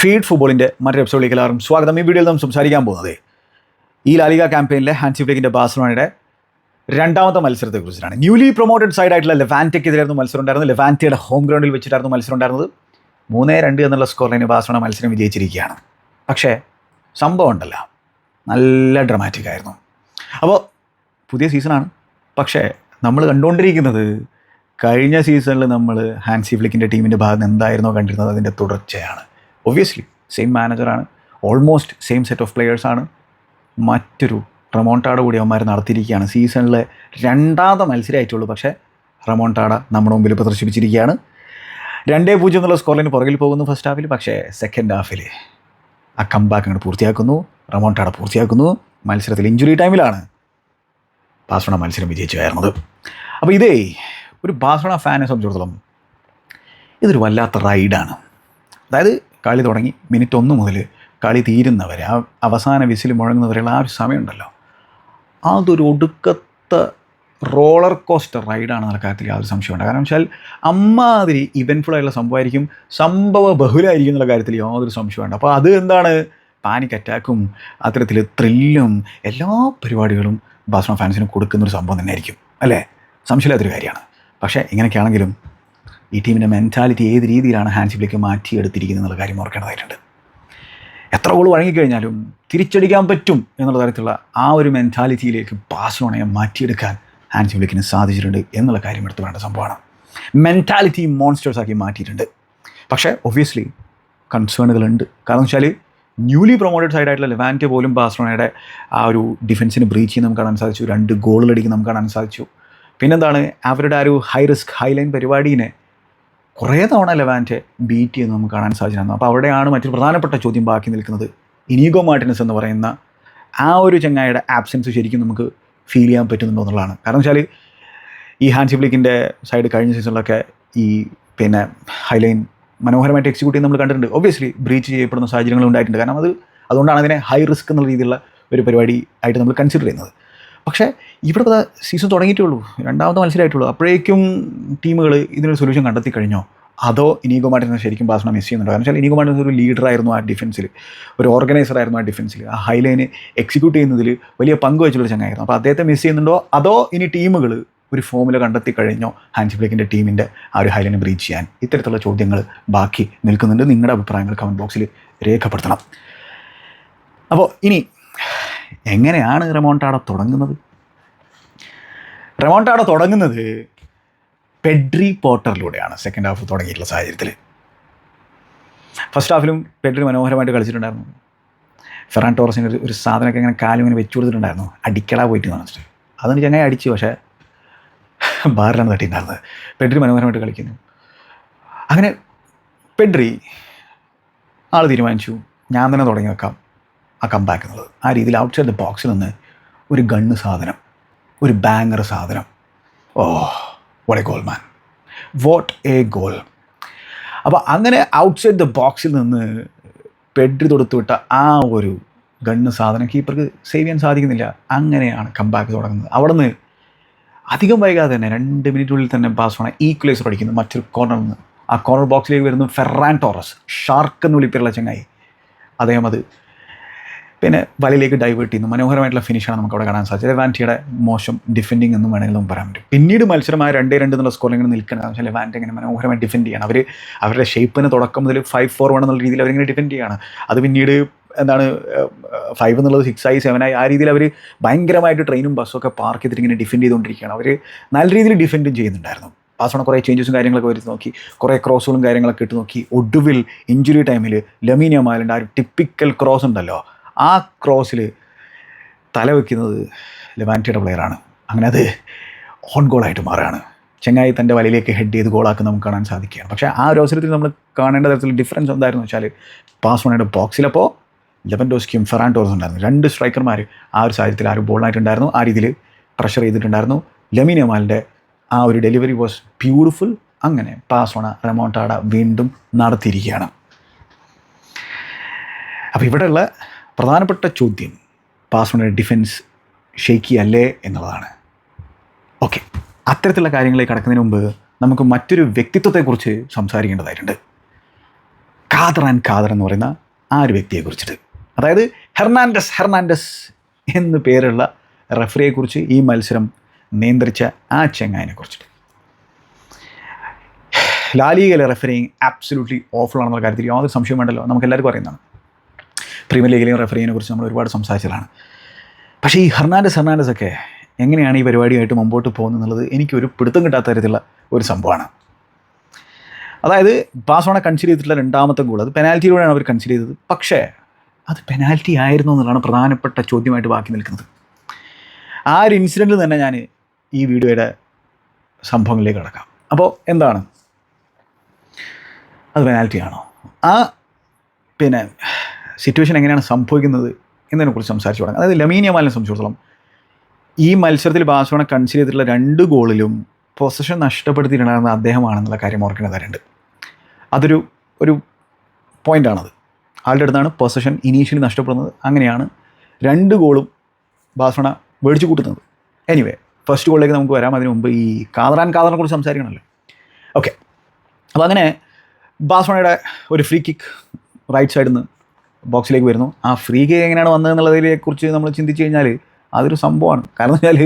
Feed ഫുട്ബോളിന്റെ മറ്റൊരു എപ്പിസോഡിലേക്ക് എല്ലാവരും സ്വാഗതം. ഈ വീഡിയോയിൽ നാം സംസാരിക്കാൻ പോകുന്നത് ഈ ലാലിക ക്യാമ്പയിനിലെ ഹാൻസി ഫ്ലിക്കിന്റെ ബാഴ്സലോണയുടെ രണ്ടാമത്തെ മത്സരത്തെക്കുറിച്ചാണ്. ന്യൂലി പ്രൊമോട്ടഡ് സൈഡായിട്ടുള്ള ലെവാന്റയ്ക്കെതിരായിരുന്നു മത്സരം ഉണ്ടായിരുന്നത് ലെവാന്റയുടെ ഹോം ഗ്രൗണ്ടിൽ വെച്ചിട്ടായിരുന്നു മത്സരം ഉണ്ടായിരുന്നത് മൂന്നേ രണ്ട് എന്നുള്ള സ്കോർ ലൈന് മത്സരം വിജയിച്ചിരിക്കുകയാണ്. പക്ഷേ സംഭവം ഉണ്ടല്ലോ. നല്ല ഡ്രമാറ്റിക് ആയിരുന്നു. അപ്പോൾ പുതിയ സീസണാണ് പക്ഷേ നമ്മൾ കണ്ടുകൊണ്ടിരിക്കുന്നത് കഴിഞ്ഞ സീസണിൽ നമ്മൾ ഹാൻസി ഫ്ലിക്കിന്റെ ടീമിന്റെ ഭാഗത്ത് എന്തായിരുന്നോ കണ്ടിരുന്നത്? അതിന്റെ തുടർച്ചയാണ്. ഒബ്വിയസ്ലി സെയിം മാനേജറാണ് ഓൾമോസ്റ്റ് സെയിം സെറ്റ് ഓഫ് പ്ലെയേഴ്സാണ് മറ്റൊരു റമോണ്ടാട കൂടി അവന്മാർ നടത്തിയിരിക്കുകയാണ്. സീസണിലെ രണ്ടാമത്തെ മത്സരമായിട്ടുള്ളൂ പക്ഷേ റമോണ്ടാട നമ്മുടെ മുമ്പിൽ പ്രദർശിപ്പിച്ചിരിക്കുകയാണ്. രണ്ടേ പൂജ്യം എന്നുള്ള സ്കോറിന് പുറകിൽ പോകുന്നു ഫസ്റ്റ് ഹാഫിൽ പക്ഷേ സെക്കൻഡ് ഹാഫിൽ ആ കമ്പാക്ക് അങ്ങോട്ട് പൂർത്തിയാക്കുന്നു. റമോണ്ടാട പൂർത്തിയാക്കുന്നു. മത്സരത്തിൽ ഇഞ്ചുറി ടൈമിലാണ് ബാസോണ മത്സരം വിജയിച്ചു കയറുന്നത് അപ്പോൾ ഇതേ ഒരു ബാസോണ ഫാനെ സംബന്ധിച്ചിടത്തോളം ഇതൊരു വല്ലാത്ത റൈഡാണ് അതായത് കളി തുടങ്ങി മിനിറ്റ് ഒന്ന് മുതൽ കളി തീരുന്നവരെ ആ അവസാന വിസിൽ മുഴങ്ങുന്നവരെയുള്ള ആ ഒരു സമയമുണ്ടല്ലോ. അതൊരു ഒടുക്കത്തെ റോളർ കോസ്റ്റർ റൈഡാണ് കാര്യത്തിൽ യാതൊരു സംശയമുണ്ട് കാരണം വെച്ചാൽ അമ്മാതിരി ഇവൻഫുൾ ആയിട്ടുള്ള സംഭവമായിരിക്കും സംഭവ ബഹുലായിരിക്കും എന്നുള്ള കാര്യത്തിൽ യാതൊരു സംശയമുണ്ട് അപ്പോൾ അത് എന്താണ്? പാനിക് അറ്റാക്കും അത്തരത്തിൽ ത്രില്ലും എല്ലാ പരിപാടികളും ബാസ്മ ഫാൻസിന് കൊടുക്കുന്നൊരു സംഭവം തന്നെയായിരിക്കും. അല്ലേ? സംശയമില്ലാത്തൊരു കാര്യമാണ്. പക്ഷേ ഇങ്ങനെയൊക്കെയാണെങ്കിലും ഈ ടീമിന്റെ മെന്റാലിറ്റി ഏത് രീതിയിലാണ് ഹാൻസിലേക്ക് മാറ്റിയെടുത്തിരിക്കുന്നത് എന്നുള്ള കാര്യം ഓർക്കേണ്ടതായിട്ടുണ്ട്. എത്ര ഗോൾ വഴങ്ങിക്കഴിഞ്ഞാലും തിരിച്ചടിക്കാൻ പറ്റും എന്നുള്ള തരത്തിലുള്ള ആ ഒരു മെന്റാലിറ്റിയിലേക്ക് ബാഴ്സലോണയെ മാറ്റിയെടുക്കാൻ ഹാൻസി ഫ്ലിക്കിന് സാധിച്ചിട്ടുണ്ട് എന്നുള്ള കാര്യം എടുത്തു വേണ്ട സംഭവമാണ്. മെന്റാലിറ്റി മോൺസ്റ്റേഴ്സ് ആക്കി മാറ്റിയിട്ടുണ്ട്. പക്ഷേ ഒബ്വിയസ്ലി കൺസേണുകളുണ്ട് കാരണം വെച്ചാൽ ന്യൂലി പ്രൊമോട്ടഡ് സൈഡായിട്ടുള്ള ലെവാന്റ് പോലും ബാഴ്സലോണയുടെ ആ ഒരു ഡിഫൻസിന് ബ്രീച്ച് ചെയ്യുന്ന നമുക്ക് കാണാൻ സാധിച്ചു. രണ്ട് ഗോളുകളടിക്കുന്ന നമുക്ക് കാണാൻ സാധിച്ചു. പിന്നെന്താണ്? അവരുടെ ആ ഒരു ഹൈ റിസ്ക് ഹൈ ലൈൻ പരിപാടീനെ കുറേ തവണ ലെവാന്റെ ബീറ്റ് ചെയ്യുന്നത് നമുക്ക് കാണാൻ സാധിച്ചിരുന്നു. അപ്പോൾ അവിടെയാണ് മറ്റൊരു പ്രധാനപ്പെട്ട ചോദ്യം ബാക്കി നിൽക്കുന്നത്. ഇനീഗോ മാർട്ടിനസ് എന്ന് പറയുന്ന ആ ഒരു ചങ്ങായിയുടെ ആബ്സെൻസ് ശരിക്കും നമുക്ക് ഫീൽ ചെയ്യാൻ പറ്റുന്നുണ്ടോ എന്നുള്ളതാണ്. കാരണം വെച്ചാൽ ഈ ഹാൻസി ഫ്ലിക്കിന്റെ സൈഡ് കഴിഞ്ഞ സീസണിലൊക്കെ ഈ പിന്നെ ഹൈലൈൻ മനോഹരമായിട്ട് എക്സിക്യൂട്ട് ചെയ്യുന്ന നമ്മൾ കണ്ടിട്ടുണ്ട്. ഒബ്വിയസ്ലി ബ്രീച്ച് ചെയ്യപ്പെടുന്ന സാഹചര്യങ്ങൾ ഉണ്ടായിട്ടുണ്ട്. കാരണം അത് അതുകൊണ്ടാണ് അതിനെ ഹൈ റിസ്ക് എന്നുള്ള രീതിയിലുള്ള ഒരു പരിപാടി ആയിട്ട് നമ്മൾ കൺസിഡർ ചെയ്യുന്നത്. പക്ഷേ ഇവിടെ സീസൺ തുടങ്ങിയിട്ടേ ഉള്ളൂ രണ്ടാമത്തെ മത്സരമായിട്ടുള്ളൂ. അപ്പോഴേക്കും ടീമുകൾ ഇതിനൊരു സൊല്യൂഷൻ കണ്ടെത്തി കഴിഞ്ഞോ? അതോ ഇനീഗോ മാർട്ടിനെ ശരിക്കും ബാഴ്സലോണ മിസ് ചെയ്യുന്നുണ്ടോ? കാരണം വെച്ചാൽ ഇനീഗോ മാർട്ടിനസ് ഒരു ലീഡറായിരുന്നു ആ ഡിഫൻസിൽ ഒരു ഓർഗനൈസർ ആയിരുന്നു ആ ഡിഫൻസിൽ ആ ഹൈലൈന് എക്സിക്യൂട്ട് ചെയ്യുന്നതിൽ വലിയ പങ്ക് വെച്ചുള്ള ചങ്ങായിരുന്നു അപ്പോൾ അദ്ദേഹത്തെ മിസ് ചെയ്യുന്നുണ്ടോ? അതോ ഇനി ടീമുകൾ ഒരു ഫോമിൽ കണ്ടെത്തി കഴിഞ്ഞോ? ഹാൻസി ബ്ലേക്കിന്റെ ടീമിന്റെ ആ ഒരു ഹൈലൈനെ ബ്രീച്ച് ചെയ്യാൻ. ഇത്തരത്തിലുള്ള ചോദ്യങ്ങൾ ബാക്കി നിൽക്കുന്നുണ്ട്. നിങ്ങളുടെ അഭിപ്രായങ്ങൾ കമന്റ് ബോക്സിൽ രേഖപ്പെടുത്തണം. അപ്പോൾ ഇനി എങ്ങനെയാണ് റെമോണ്ടാട തുടങ്ങുന്നത്? റെമോണ്ടാട തുടങ്ങുന്നത് പെഡ്രി പോട്ടറിലൂടെയാണ് സെക്കൻഡ് ഹാഫ് തുടങ്ങിയിട്ടുള്ള സാഹചര്യത്തിൽ ഫസ്റ്റ് ഹാഫിലും പെഡ്രി മനോഹരമായിട്ട് കളിച്ചിട്ടുണ്ടായിരുന്നു. ഫെറാൻ ടോറസിന് ഒരു ഒരു സാധനമൊക്കെ ഇങ്ങനെ കാലും ഇങ്ങനെ വെച്ചു കൊടുത്തിട്ടുണ്ടായിരുന്നു. അടിക്കളാ പോയിട്ട് കാണിച്ചിട്ട് അതൊന്ന് ചങ്ങായി അടിച്ചു പക്ഷേ ബാറിലാണ് തട്ടിയിട്ടുണ്ടായിരുന്നത്. പെഡ്രി മനോഹരമായിട്ട് കളിക്കുന്നു. അങ്ങനെ പെഡ്രി ആൾ തീരുമാനിച്ചു. ഞാൻ തന്നെ തുടങ്ങി വെക്കാം. ആ കമ്പാക്ക് എന്നുള്ളത്. ആ രീതിയിൽ ഔട്ട് സൈഡ് ദ ബോക്സിൽ നിന്ന് ഒരു ഗണ്ണ് സാധനം ഒരു ബാങ്ങർ സാധനം. ഓ what a goal man what a goal അപ്പോൾ അങ്ങനെ ഔട്ട് സൈഡ് ദ ബോക്സിൽ നിന്ന് പെഡ്രി തൊടുത്തു വിട്ട ആ ഒരു ഗണ്ണ് സാധനം കീപ്പർക്ക് സേവ് ചെയ്യാൻ സാധിക്കുന്നില്ല. അങ്ങനെയാണ് കമ്പാക്ക് തുടങ്ങുന്നത്. അവിടെ നിന്ന് അധികം വൈകാതെ തന്നെ രണ്ട് മിനിറ്റിനുള്ളിൽ തന്നെ പാസ് ബാസോണ ഈക്വലൈസർ അടിക്കുന്നു മറ്റൊരു കോർണറിൽ നിന്ന്. ആ കോർണർ ബോക്സിലേക്ക് വരുന്നു ഫെറാൻ ടോറസ് ഷാർക്ക് എന്ന് വിളിപ്പേരുള്ള ചങ്ങായി. അദ്ദേഹം അത് പിന്നെ വലയിലേക്ക് ഡൈവേർട്ട് ചെയ്യുന്നു. മനോഹരമായിട്ടുള്ള ഫിനിഷാണ് നമുക്ക് അവിടെ കാണാൻ സാധിച്ചത്. ലെവാന്റിയുടെ മോശം ഡിഫെൻഡിങ് എന്നും വേണമെങ്കിൽ നമുക്ക് പറയാൻ പറ്റും. പിന്നീട് മത്സരമായ രണ്ടേ രണ്ട് എന്നുള്ള സ്കോറിൽ ഇങ്ങനെ നിൽക്കുന്നത് പക്ഷേ ലെവാന്റ് ഇങ്ങനെ മനോഹരമായി ഡിഫെൻഡ് ചെയ്യണം. അവർ അവരുടെ ഷേപ്പിന് തുടക്കം മുതൽ ഫൈവ് ഫോർ വൺ എന്നുള്ള രീതിയിൽ അവരിങ്ങനെ ഡിഫെൻഡ് ചെയ്യാണ്. അത് പിന്നീട് എന്താണ് ഫൈവ് എന്നുള്ളത് സിക്സ് ആയി സെവൻ ആയി ആ രീതിയിൽ അവർ ഭയങ്കരമായിട്ട് ട്രെയിനും ബസ്സും ഒക്കെ പാർക്ക് ചെയ്തിട്ട് ഇങ്ങനെ ഡിഫെൻഡ് ചെയ്തുകൊണ്ടിരിക്കുകയാണ്. അവർ നല്ല രീതിയിൽ ഡിഫെൻഡും ചെയ്യുന്നുണ്ടായിരുന്നു. പാസോണ കുറേ ചേഞ്ചസും കാര്യങ്ങളൊക്കെ വരുത്തി നോക്കി. കുറേ ക്രോസുകളും കാര്യങ്ങളൊക്കെ ഇട്ട് നോക്കി. ഒടുവിൽ ഇഞ്ചുറി ടൈമിൽ ലമീനിയ മാലിന്റെ ആ ഒരു ടിപ്പിക്കൽ ക്രോസ് ഉണ്ടല്ലോ. ആ ക്രോസിൽ തല വയ്ക്കുന്നത് ലെവാന്റിയുടെ പ്ലെയറാണ് അങ്ങനെ അത് ഓൺ ഗോളായിട്ട് മാറുകയാണ്. ചെങ്ങായി തന്റെ വലയിലേക്ക് ഹെഡ് ചെയ്ത് ഗോളാക്കി നമുക്ക് കാണാൻ സാധിക്കുകയാണ്. പക്ഷേ ആ ഒരു അവസരത്തിൽ നമ്മൾ കാണേണ്ട തരത്തിൽ ഡിഫറൻസ് എന്തായിരുന്നു വെച്ചാൽ പാസ് പാസ്വണയുടെ ബോക്സിലപ്പോൾ ലെവൻഡോസ്കിയും ഫെറാൻ ടോർസും ഉണ്ടായിരുന്നു. രണ്ട് സ്ട്രൈക്കർമാർ ആ ഒരു സാഹചര്യത്തിൽ ആ ഒരു ബോളായിട്ടുണ്ടായിരുന്നു ആ രീതിയിൽ പ്രഷർ ചെയ്തിട്ടുണ്ടായിരുന്നു. ലെമിനമാലിന്റെ ആ ഒരു ഡെലിവറി വാസ് ബ്യൂട്ടിഫുൾ അങ്ങനെ പാസ്വണ റെമോട്ടാട വീണ്ടും നടത്തിയിരിക്കുകയാണ്. അപ്പോൾ ഇവിടെയുള്ള പ്രധാനപ്പെട്ട ചോദ്യം പാസ്വണയുടെ ഡിഫൻസ് ഷെയ്ക്കി അല്ലേ എന്നുള്ളതാണ്. ഓക്കെ അത്തരത്തിലുള്ള കാര്യങ്ങളിലേക്ക് കടക്കുന്നതിന് മുമ്പ് നമുക്ക് മറ്റൊരു വ്യക്തിത്വത്തെക്കുറിച്ച് സംസാരിക്കേണ്ടതായിട്ടുണ്ട്. ഖാദർ ആൻഡ് ഖാദർ എന്ന് പറയുന്ന ആ ഒരു വ്യക്തിയെ കുറിച്ചിട്ട്. അതായത് ഹെർണാൻഡസ് ഹെർണാൻഡസ് എന്ന് പേരുള്ള റെഫറിയെക്കുറിച്ച് ഈ മത്സരം നിയന്ത്രിച്ച ആ ചെങ്ങായിനെ കുറിച്ചിട്ട്. ലാലിഗയിലെ റെഫറിങ് ആബ്സല്യൂട്ട്ലി ഓഫുള്ളാണെന്നുള്ള കാര്യത്തിൽ യാതൊരു സംശയം വേണ്ടല്ലോ. നമുക്ക് എല്ലാവർക്കും അറിയുന്നതാണ്. പ്രീമിയർ ലീഗിലെയും റെഫറിങ്ങിനെ കുറിച്ച് നമ്മൾ ഒരുപാട് സംസാരിച്ചതാണ്. പക്ഷേ ഈ ഹെർണാൻഡസ് ഹെർണാൻഡസ് ഒക്കെ എങ്ങനെയാണ് ഈ പരിപാടിയായിട്ട് മുമ്പോട്ട് പോകുന്നത് എനിക്കൊരു പിടുത്തം കിട്ടാത്ത തരത്തിലുള്ള ഒരു സംഭവമാണ്. അതായത് ബാസോണ കൺസിഡർ ചെയ്തിട്ടുള്ള രണ്ടാമത്തെ ഗോൾ അത് പെനാൽറ്റിയിലൂടെയാണ് അവർ കൺസിഡർ ചെയ്തത്. പക്ഷേ അത് പെനാൽറ്റി ആയിരുന്നു എന്നുള്ളതാണ് പ്രധാനപ്പെട്ട ചോദ്യമായിട്ട് ബാക്കി നിൽക്കുന്നത്. ആ ഒരു ഇൻസിഡന്റിൽ തന്നെ ഞാൻ ഈ വീഡിയോയുടെ സംഭവങ്ങളിലേക്ക് കടക്കാം. അപ്പോൾ എന്താണ്? അത് പെനാൽറ്റിയാണോ ആ പിന്നെ സിറ്റുവേഷൻ എങ്ങനെയാണ് സംഭവിക്കുന്നത് എന്നതിനെക്കുറിച്ച് സംസാരിച്ചു തുടങ്ങാം. അതായത് ലമീനിയ മാലിനെ സംബന്ധിച്ചിടത്തോളം ഈ മത്സരത്തിൽ ബാഴ്സലോണ കൺസിഡർ ചെയ്തിട്ടുള്ള രണ്ട് ഗോളിലും പൊസഷൻ നഷ്ടപ്പെടുത്തിയിട്ടുണ്ടായിരുന്ന അദ്ദേഹമാണെന്നുള്ള കാര്യം ഓർക്കേണ്ടതായിട്ടുണ്ട് അതൊരു ഒരു പോയിന്റാണത് ആളുടെ അടുത്താണ് പൊസഷൻ ഇനീഷ്യലി നഷ്ടപ്പെടുന്നത്. അങ്ങനെയാണ് രണ്ട് ഗോളും ബാഴ്സലോണ മേടിച്ചു കൂട്ടുന്നത്. എനിവേ ഫസ്റ്റ് ഗോളിലേക്ക് നമുക്ക് വരാം. അതിന് മുമ്പ് ഈ കാതറാൻ കാതറിനെ കുറിച്ച് സംസാരിക്കണമല്ലോ. ഓക്കെ അപ്പോൾ അങ്ങനെ ബാസോണയുടെ ഒരു ഫ്രീ കിക്ക് റൈറ്റ് സൈഡിൽ നിന്ന് ബോക്സിലേക്ക് വരുന്നു. ആ ഫ്രീ കിക്ക് എങ്ങനെയാണ് വന്നതെന്നുള്ളതിനെ കുറിച്ച് നമ്മൾ ചിന്തിച്ചു കഴിഞ്ഞാൽ അതൊരു സംഭവമാണ്. കാരണം വെച്ചാൽ